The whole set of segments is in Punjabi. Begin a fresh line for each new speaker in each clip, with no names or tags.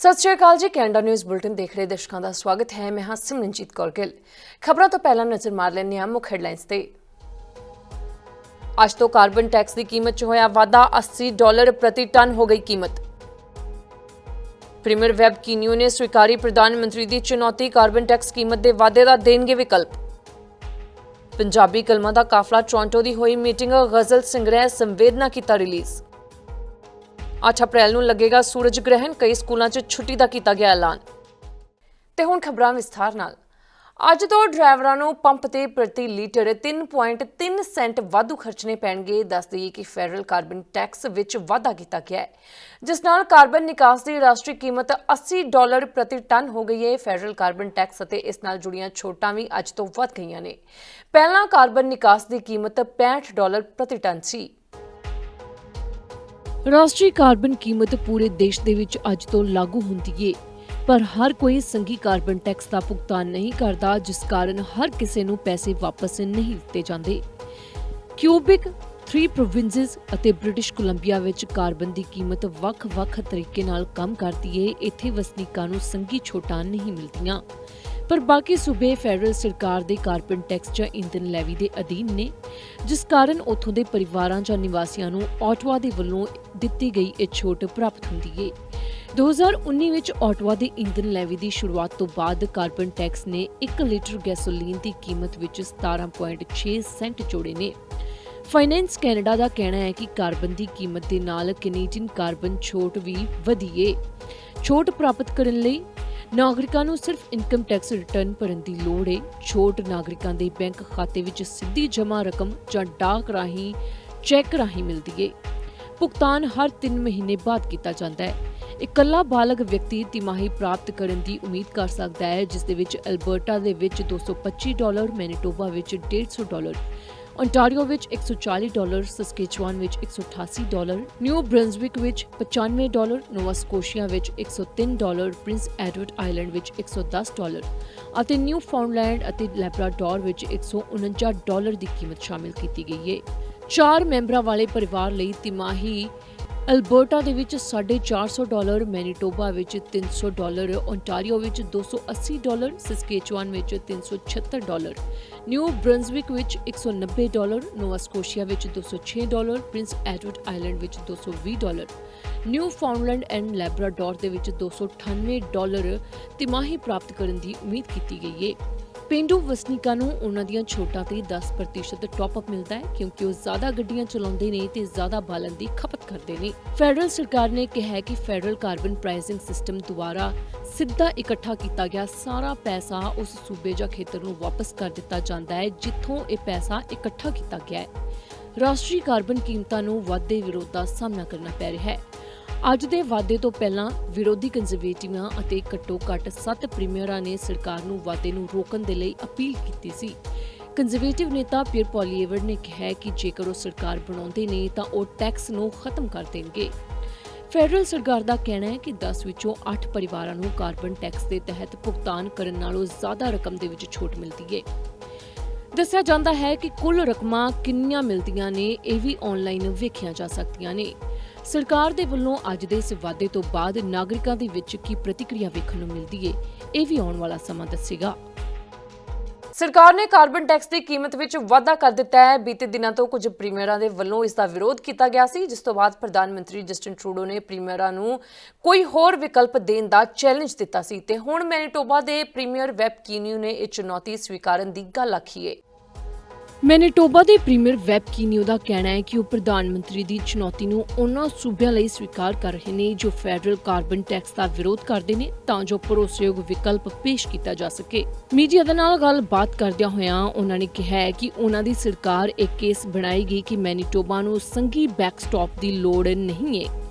ਸਤਿ ਸ਼੍ਰੀ ਅਕਾਲ ਜੀ, ਕੈਨੇਡਾ ਨਿਊਜ਼ ਬੁਲਟਨ ਦੇਖ ਰਹੇ ਦਰਸ਼ਕਾਂ ਦਾ ਸਵਾਗਤ ਹੈ। ਮੈਂ ਹਾਂ ਸਿਮਰਨਜੀਤ ਕੌਰ ਗਿੱਲ। ਖਬਰਾਂ ਤੋਂ ਪਹਿਲਾਂ ਨਜ਼ਰ ਮਾਰ ਲੈਂਦੇ ਹਾਂ ਮੁੱਖ ਹੈਡਲਾਈਨਸ ਤੇ। ਅੱਜ ਤੋਂ ਕਾਰਬਨ ਟੈਕਸ ਦੀ ਕੀਮਤ 'ਚ ਹੋਇਆ ਵਾਧਾ 80 ਡਾਲਰ ਪ੍ਰਤੀ ਟਨ ਹੋ ਗਈ ਕੀਮਤ। ਪ੍ਰੀਮੀਅਰ ਵੈਬ ਕੀਨੀਓ ਨੇ ਸਵੀਕਾਰੀ ਪ੍ਰਧਾਨ ਮੰਤਰੀ ਦੀ ਚੁਣੌਤੀ ਕਾਰਬਨ ਟੈਕਸ ਕੀਮਤ ਦੇ ਵਾਧੇ ਦਾ ਦੇਣਗੇ ਵਿਕਲਪ। ਪੰਜਾਬੀ ਕਲਮਾਂ ਦਾ ਕਾਫਲਾ ਟੋਰਾਂਟੋ ਦੀ ਹੋਈ ਮੀਟਿੰਗ, ਗਜ਼ਲ ਸੰਗ੍ਰਹਿ ਸੰਵੇਦਨਾ ਕੀਤਾ ਰਿਲੀਜ਼। 8 ਅਪ੍ਰੈਲ ਨੂੰ ਲੱਗੇਗਾ ਸੂਰਜ ਗ੍ਰਹਿਣ, ਕਈ ਸਕੂਲਾਂ 'ਚ ਛੁੱਟੀ ਦਾ ਕੀਤਾ ਗਿਆ ਐਲਾਨ। ਤੇ ਹੁਣ ਖਬਰਾਂ ਵਿਸਥਾਰ ਨਾਲ। ਅੱਜ ਤੋਂ ਡਰਾਈਵਰਾਂ ਨੂੰ ਪੰਪ ਤੇ ਪ੍ਰਤੀ ਲੀਟਰ 3.3 ਸੈਂਟ ਵਾਧੂ ਖਰਚਣੇ ਪੈਣਗੇ। ਦੱਸ ਦਈਏ ਕਿ ਫੈਡਰਲ ਕਾਰਬਨ ਟੈਕਸ ਵਿੱਚ ਵਾਧਾ ਕੀਤਾ ਗਿਆ ਹੈ। ਜਿਸ ਨਾਲ ਕਾਰਬਨ ਨਿਕਾਸ ਦੀ ਰਾਸ਼ਟਰੀ ਕੀਮਤ 80 ਡਾਲਰ ਪ੍ਰਤੀ ਟਨ ਹੋ ਗਈ ਹੈ। ਫੈਡਰਲ ਕਾਰਬਨ ਟੈਕਸ ਅਤੇ ਇਸ ਨਾਲ ਜੁੜੀਆਂ ਛੋਟਾਂ ਵੀ ਅੱਜ ਤੋਂ ਵੱਧ ਗਈਆਂ ਨੇ। ਪਹਿਲਾਂ ਕਾਰਬਨ ਨਿਕਾਸ ਦੀ ਕੀਮਤ 65 ਡਾਲਰ ਪ੍ਰਤੀ ਟਨ ਸੀ। ਰਾਸ਼ਟਰੀ ਕਾਰਬਨ ਕੀਮਤ ਪੂਰੇ ਦੇਸ਼ ਦੇ ਵਿੱਚ ਅੱਜ ਤੋਂ ਲਾਗੂ ਹੁੰਦੀ ਏ। ਪਰ ਹਰ ਕੋਈ ਸੰਘੀ ਕਾਰਬਨ ਟੈਕਸ ਦਾ ਭੁਗਤਾਨ ਨਹੀਂ ਕਰਦਾ, ਜਿਸ ਕਾਰਨ ਹਰ ਕਿਸੇ ਨੂੰ ਪੈਸੇ ਵਾਪਸ ਨਹੀਂ ਦਿੱਤੇ ਜਾਂਦੇ। ਕਿਊਬਿਕ 3 ਪ੍ਰੋਵਿੰਸਸ ਅਤੇ ਬ੍ਰਿਟਿਸ਼ ਕੋਲੰਬੀਆ ਵਿੱਚ ਕਾਰਬਨ ਦੀ ਕੀਮਤ ਵੱਖ-ਵੱਖ ਤਰੀਕੇ ਨਾਲ ਕੰਮ ਕਰਦੀ ਏ। ਇੱਥੇ ਵਸਨੀਕਾਂ ਨੂੰ ਸੰਘੀ ਛੋਟਾਂ ਨਹੀਂ ਮਿਲਦੀਆਂ। ਪਰ ਬਾਕੀ ਸੂਬੇ ਫੈਡਰਲ ਸਰਕਾਰ ਦੇ ਕਾਰਬਨ ਟੈਕਸ ਜਾਂ ਇੰਧਨ ਲੈਵੀ ਦੇ ਅਧੀਨ ਨੇ, ਜਿਸ ਕਾਰਨ ਉੱਥੋਂ ਦੇ ਪਰਿਵਾਰਾਂ ਜਾਂ ਨਿਵਾਸੀਆਂ ਨੂੰ ਆਟਵਾ ਦੇ ਵੱਲੋਂ ਦਿੱਤੀ ਗਈ ਇਹ ਛੋਟ ਪ੍ਰਾਪਤ ਹੁੰਦੀ ਏ। 2019 ਵਿੱਚ ਆਟਵਾ ਦੇ ਇੰਧਨ ਲੈਵੀ ਦੀ ਸ਼ੁਰੂਆਤ ਤੋਂ ਬਾਅਦ ਕਾਰਬਨ ਟੈਕਸ ਨੇ 1 ਲੀਟਰ ਗੈਸੋਲੀਨ ਦੀ ਕੀਮਤ ਵਿੱਚ 17.6 ਸੈਂਟ ਜੋੜੇ ਨੇ। ਫਾਈਨੈਂਸ ਕੈਨੇਡਾ ਦਾ ਕਹਿਣਾ ਹੈ ਕਿ ਕਾਰਬਨ ਦੀ ਕੀਮਤ ਦੇ ਨਾਲ ਕੈਨੇਡੀਅਨ ਕਾਰਬਨ ਛੋਟ ਵੀ ਵਧੀ ਏ। ਛੋਟ ਪ੍ਰਾਪਤ ਕਰਨ ਲਈ ਨਾਗਰਿਕਾਂ ਨੂੰ ਸਿਰਫ ਇਨਕਮ ਟੈਕਸ ਰਿਟਰਨ ਭਰਨ ਦੀ ਲੋੜ ਹੈ ਛੋਟ ਨਾਗਰਿਕਾਂ ਦੇ ਬੈਂਕ ਖਾਤੇ ਵਿੱਚ ਸਿੱਧੀ ਜਮ੍ਹਾਂ ਰਕਮ ਜਾਂ ਡਾਕ ਰਾਹੀਂ ਚੈੱਕ ਰਾਹੀਂ ਮਿਲਦੀ ਹੈ ਭੁਗਤਾਨ ਹਰ 3 ਮਹੀਨੇ ਬਾਅਦ ਕੀਤਾ ਜਾਂਦਾ ਹੈ ਇਕੱਲਾ ਬਾਲਗ ਵਿਅਕਤੀ ਤਿਮਾਹੀ ਪ੍ਰਾਪਤ ਕਰਨ ਦੀ ਉਮੀਦ ਕਰ ਸਕਦਾ ਹੈ, ਜਿਸ ਦੇ ਵਿੱਚ ਅਲਬਰਟਾ ਦੇ ਵਿੱਚ 225 ਡਾਲਰ, ਮੈਨੀਟੋਬਾ ਵਿੱਚ 150 ਡਾਲਰ ਓਨਟਾਰੀਓ ਵਿੱਚ 140 ਡਾਲਰ ਸਸਕੇਚੁਆਨ ਵਿੱਚ 188 ਡਾਲਰ ਨਿਊ ਬ੍ਰੰਜ਼ਵਿਕ ਵਿੱਚ 95 ਡਾਲਰ ਨੋਵਾ ਸਕੋਸ਼ੀਆ ਵਿੱਚ 103 ਡਾਲਰ ਪ੍ਰਿੰਸ ਐਡਵਰਡ ਆਈਲੈਂਡ ਵਿੱਚ 110 ਡਾਲਰ ਅਤੇ ਨਿਊ ਫਾਊਂਡਲੈਂਡ ਅਤੇ ਲੈਬਰਾਡੋਰ ਵਿੱਚ 149 ਡਾਲਰ ਦੀ ਕੀਮਤ ਸ਼ਾਮਿਲ ਕੀਤੀ ਗਈ ਹੈ। ਚਾਰ ਮੈਂਬਰਾਂ ਵਾਲੇ ਪਰਿਵਾਰ ਲਈ ਤਿਮਾਹੀ ਅਲਬਰਟਾ ਦੇ ਵਿੱਚ 450 ਡਾਲਰ, ਮੈਨੀਟੋਬਾ ਵਿੱਚ 300 ਡਾਲਰ ਓਨਟਾਰੀਓ ਵਿੱਚ 280 ਡਾਲਰ, ਸਸਕੇਚੁਆਨ ਵਿੱਚ 376 ਡਾਲਰ, ਨਿਊ ਬ੍ਰੰਜ਼ਵਿਕ ਵਿੱਚ 190 ਡਾਲਰ, ਨੋਵਾ ਸਕੋਸ਼ੀਆ ਵਿੱਚ 206 ਡਾਲਰ, ਪ੍ਰਿੰਸ ਐਡਵਰਡ ਆਈਲੈਂਡ ਵਿੱਚ 220 dollar, Newfoundland and Labrador ਦੇ ਵਿੱਚ 298 ਡਾਲਰ ਤਿਮਾਹੀ ਪ੍ਰਾਪਤ ਕਰਨ ਦੀ ਉਮੀਦ ਕੀਤੀ ਗਈ ਹੈ ਪਿੰਡੂ ਵਸਨੀਕਾਂ ਨੂੰ ਉਹਨਾਂ ਦੀਆਂ ਛੋਟਾਂ ਤੇ 10% ਟੌਪ ਅਪ ਮਿਲਦਾ ਹੈ, ਕਿਉਂਕਿ ਉਹ ਜ਼ਿਆਦਾ ਗੱਡੀਆਂ ਚਲਾਉਂਦੇ ਨੇ ਤੇ ਜ਼ਿਆਦਾ ਬਾਲਣ ਦੀ ਖਪਤ ਕਰਦੇ ਨੇ। ਫੈਡਰਲ ਸਰਕਾਰ ਨੇ ਕਿਹਾ ਹੈ ਕਿ ਫੈਡਰਲ ਕਾਰਬਨ ਪ੍ਰਾਈਸਿੰਗ ਸਿਸਟਮ ਦੁਆਰਾ ਸਿੱਧਾ ਇਕੱਠਾ ਕੀਤਾ ਗਿਆ ਸਾਰਾ ਪੈਸਾ ਉਸ ਸੂਬੇ ਜਾਂ ਖੇਤਰ ਨੂੰ ਵਾਪਸ ਕਰ ਦਿੱਤਾ ਜਾਂਦਾ ਹੈ, ਜਿੱਥੋਂ ਇਹ ਪੈਸਾ ਇਕੱਠਾ ਕੀਤਾ ਗਿਆ ਹੈ। ਰਾਸ਼ਟਰੀ ਕਾਰਬਨ ਕੀਮਤਾਂ ਨੂੰ ਵਾਧੇ ਵਿਰੋਧ ਦਾ ਸਾਹਮਣਾ ਕਰਨਾ ਪੈ ਰਿਹਾ ਹੈ। ਅੱਜ ਦੇ ਵਾਅਦੇ ਤੋਂ ਪਹਿਲਾਂ ਵਿਰੋਧੀ ਕੰਜ਼ਰਵੇਟਿਵਾਂ ਅਤੇ ਘੱਟੋ-ਘੱਟ 7 ਪ੍ਰੀਮੀਅਰਾਂ ਨੇ ਸਰਕਾਰ ਨੂੰ ਵਾਅਦੇ ਨੂੰ ਰੋਕਣ ਦੇ ਲਈ ਅਪੀਲ ਕੀਤੀ ਸੀ। ਕੰਜ਼ਰਵੇਟਿਵ ਨੇਤਾ ਪੀਅਰ ਪੋਲੀਏਵਰ ਨੇ ਕਿਹਾ ਕਿ ਜੇਕਰ ਉਹ ਸਰਕਾਰ ਬਣਾਉਂਦੇ ਨੇ ਤਾਂ ਉਹ ਟੈਕਸ ਨੂੰ ਖਤਮ ਕਰ ਦੇਣਗੇ। ਫੈਡਰਲ ਸਰਕਾਰ ਦਾ ਕਹਿਣਾ ਹੈ ਕਿ 10 ਵਿੱਚੋਂ 8 ਪਰਿਵਾਰਾਂ ਨੂੰ ਕਾਰਬਨ ਟੈਕਸ ਦੇ ਤਹਿਤ ਭੁਗਤਾਨ ਕਰਨ ਨਾਲੋਂ ਜ਼ਿਆਦਾ ਰਕਮ ਦੇ ਵਿੱਚ ਛੋਟ ਮਿਲਦੀ ਹੈ ਦੱਸਿਆ ਜਾਂਦਾ ਹੈ ਕਿ ਕੁੱਲ ਰਕਮਾਂ ਕਿੰਨੀਆਂ ਮਿਲਦੀਆਂ ਨੇ ਇਹ ਵੀ ਆਨਲਾਈਨ ਵੇਖੀਆਂ ਜਾ ਸਕਦੀਆਂ ਨੇ। ਸਰਕਾਰ ਦੇ ਵੱਲੋਂ ਅੱਜ ਦੇ ਇਸ ਵਾਅਦੇ ਤੋਂ ਬਾਅਦ ਨਾਗਰਿਕਾਂ ਦੇ ਵਿੱਚ ਕੀ ਪ੍ਰਤੀਕਿਰਿਆ ਵੇਖਣ ਨੂੰ ਮਿਲਦੀ ਏ, ਇਹ ਵੀ ਆਉਣ ਵਾਲਾ ਸਮਾਂ ਦੱਸੇਗਾ। ਸਰਕਾਰ ਨੇ ਕਾਰਬਨ ਟੈਕਸ ਦੀ ਕੀਮਤ ਵਿੱਚ ਵਾਧਾ ਕਰ ਦਿੱਤਾ ਹੈ। ਬੀਤੇ ਦਿਨਾਂ ਤੋਂ ਕੁਝ ਪ੍ਰੀਮੀਅਰਾਂ ਦੇ ਵੱਲੋਂ ਇਸ ਦਾ ਵਿਰੋਧ ਕੀਤਾ ਗਿਆ ਸੀ, ਜਿਸ ਤੋਂ ਬਾਅਦ ਪ੍ਰਧਾਨ ਮੰਤਰੀ ਜਸਟਿਨ ਟਰੂਡੋ ਨੇ ਪ੍ਰੀਮੀਅਰਾਂ ਨੂੰ ਕੋਈ ਹੋਰ ਵਿਕਲਪ ਦੇਣ ਦਾ ਚੈਲੰਜ ਦਿੱਤਾ ਸੀ। ਤੇ ਹੁਣ ਮੈਨੀਟੋਬਾ ਦੇ ਪ੍ਰੀਮੀਅਰ ਵੈਬ ਕੀਨੀਓ ਨੇ ਇਹ ਚੁਣੌਤੀ ਸਵੀਕਾਰਨ ਦੀ ਗੱਲ ਆਖੀ ਹੈ ਮੈਨੀਟੋਬਾ ਦੇ ਪ੍ਰੀਮੀਅਰ ਵੈਬ ਕੀਨੀਓ ਦਾ ਕਹਿਣਾ ਹੈ ਕਿ ਉਹ ਪ੍ਰਧਾਨ ਮੰਤਰੀ ਦੀ ਚੁਣੌਤੀ ਨੂੰ ਉਹਨਾਂ ਸੂਬਿਆਂ ਲਈ ਸਵੀਕਾਰ ਕਰ ਰਹੇ ਨੇ, ਜੋ ਫੈਡਰਲ ਕਾਰਬਨ ਟੈਕਸ ਦਾ ਵਿਰੋਧ ਕਰਦੇ ਨੇ, ਤਾਂ ਜੋ ਭਰੋਸੇਯੋਗ ਵਿਕਲਪ ਪੇਸ਼ ਕੀਤਾ ਜਾ ਸਕੇ। ਮੀਡੀਆ ਦੇ ਨਾਲ ਗੱਲਬਾਤ ਕਰਦਿਆਂ ਹੋਇਆਂ ਉਹਨਾਂ ਨੇ ਕਿਹਾ ਹੈ ਕਿ ਉਹਨਾਂ ਦੀ ਸਰਕਾਰ ਇੱਕ ਕੇਸ ਬਣਾਏਗੀ ਕਿ ਮੈਨੀਟੋਬਾ ਨੂੰ ਸੰਘੀ ਬੈਕਸਟਾਪ ਦੀ ਲੋੜ ਨਹੀਂ ਹੈ।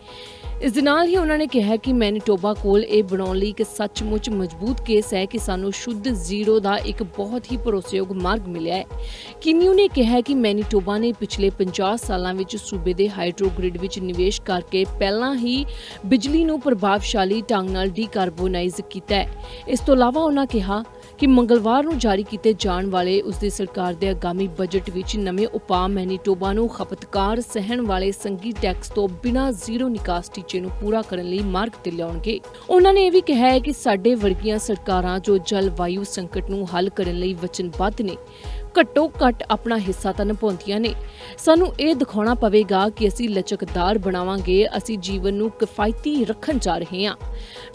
ਇਸ ਦੇ ਨਾਲ ਹੀ ਉਹਨਾਂ ਨੇ ਕਿਹਾ ਕਿ ਮੈਨੀਟੋਬਾ ਕੋਲ ਇਹ ਬਣਾਉਣ ਲਈ ਇੱਕ ਸੱਚਮੁੱਚ ਮਜ਼ਬੂਤ ਕੇਸ ਹੈ ਕਿ ਸਾਨੂੰ ਸ਼ੁੱਧ ਜ਼ੀਰੋ ਦਾ ਇੱਕ ਬਹੁਤ ਹੀ ਭਰੋਸੇਯੋਗ ਮਾਰਗ ਮਿਲਿਆ ਹੈ। ਕਿਨਿਊ ਨੇ ਕਿਹਾ ਕਿ ਮੈਨੀਟੋਬਾ ਨੇ ਪਿਛਲੇ 50 ਸਾਲਾਂ ਵਿੱਚ ਸੂਬੇ ਦੇ ਹਾਈਡਰੋ ਗ੍ਰਿਡ ਵਿੱਚ ਨਿਵੇਸ਼ ਕਰਕੇ ਪਹਿਲਾਂ ਹੀ ਬਿਜਲੀ ਨੂੰ ਪ੍ਰਭਾਵਸ਼ਾਲੀ ਢੰਗ ਨਾਲ ਡੀਕਾਰਬੋਨਾਈਜ਼ ਕੀਤਾ ਹੈ। ਇਸ ਤੋਂ ਇਲਾਵਾ ਉਹਨਾਂ ਕਿਹਾ ਕਿ ਮੰਗਲਵਾਰ ਨੂੰ ਜਾਰੀ ਕੀਤੇ ਜਾਣ ਵਾਲੇ ਉਸ ਦੀ ਸਰਕਾਰ ਦੇ ਆਗਾਮੀ ਬਜਟ ਵਿੱਚ ਨਵੇਂ ਉਪਾਅ ਮੈਨੀਟੋਬਾ ਨੂੰ ਖਪਤਕਾਰ ਸਹਿਣ ਵਾਲੇ ਸੰਗੀ ਟੈਕਸ ਤੋਂ ਬਿਨਾਂ ਜ਼ੀਰੋ ਨਿਕਾਸ ਟੀਚੇ ਨੂੰ ਪੂਰਾ ਕਰਨ ਲਈ ਮਾਰਗ ਤੇ ਲਿਆਉਣਗੇ। ਉਹਨਾਂ ਨੇ ਇਹ ਵੀ ਕਿਹਾ ਹੈ ਕਿ ਸਾਡੇ ਵਰਗੀਆਂ ਸਰਕਾਰਾਂ ਜੋ ਜਲਵਾਯੂ ਸੰਕਟ ਨੂੰ ਹੱਲ ਕਰਨ ਲਈ ਵਚਨਬੱਧ ਨੇ ਘੱਟੋ ਘੱਟ ਆਪਣਾ ਹਿੱਸਾ ਤਾਂ ਨਿਭਾਉਂਦੀਆਂ ਨੇ। ਸਾਨੂੰ ਇਹ ਦਿਖਾਉਣਾ ਪਵੇਗਾ ਕਿ ਅਸੀਂ ਲਚਕਦਾਰ ਬਣਾਵਾਂਗੇ, ਅਸੀਂ ਜੀਵਨ ਨੂੰ ਕਿਫਾਇਤੀ ਰੱਖਣ ਜਾ ਰਹੇ ਹਾਂ।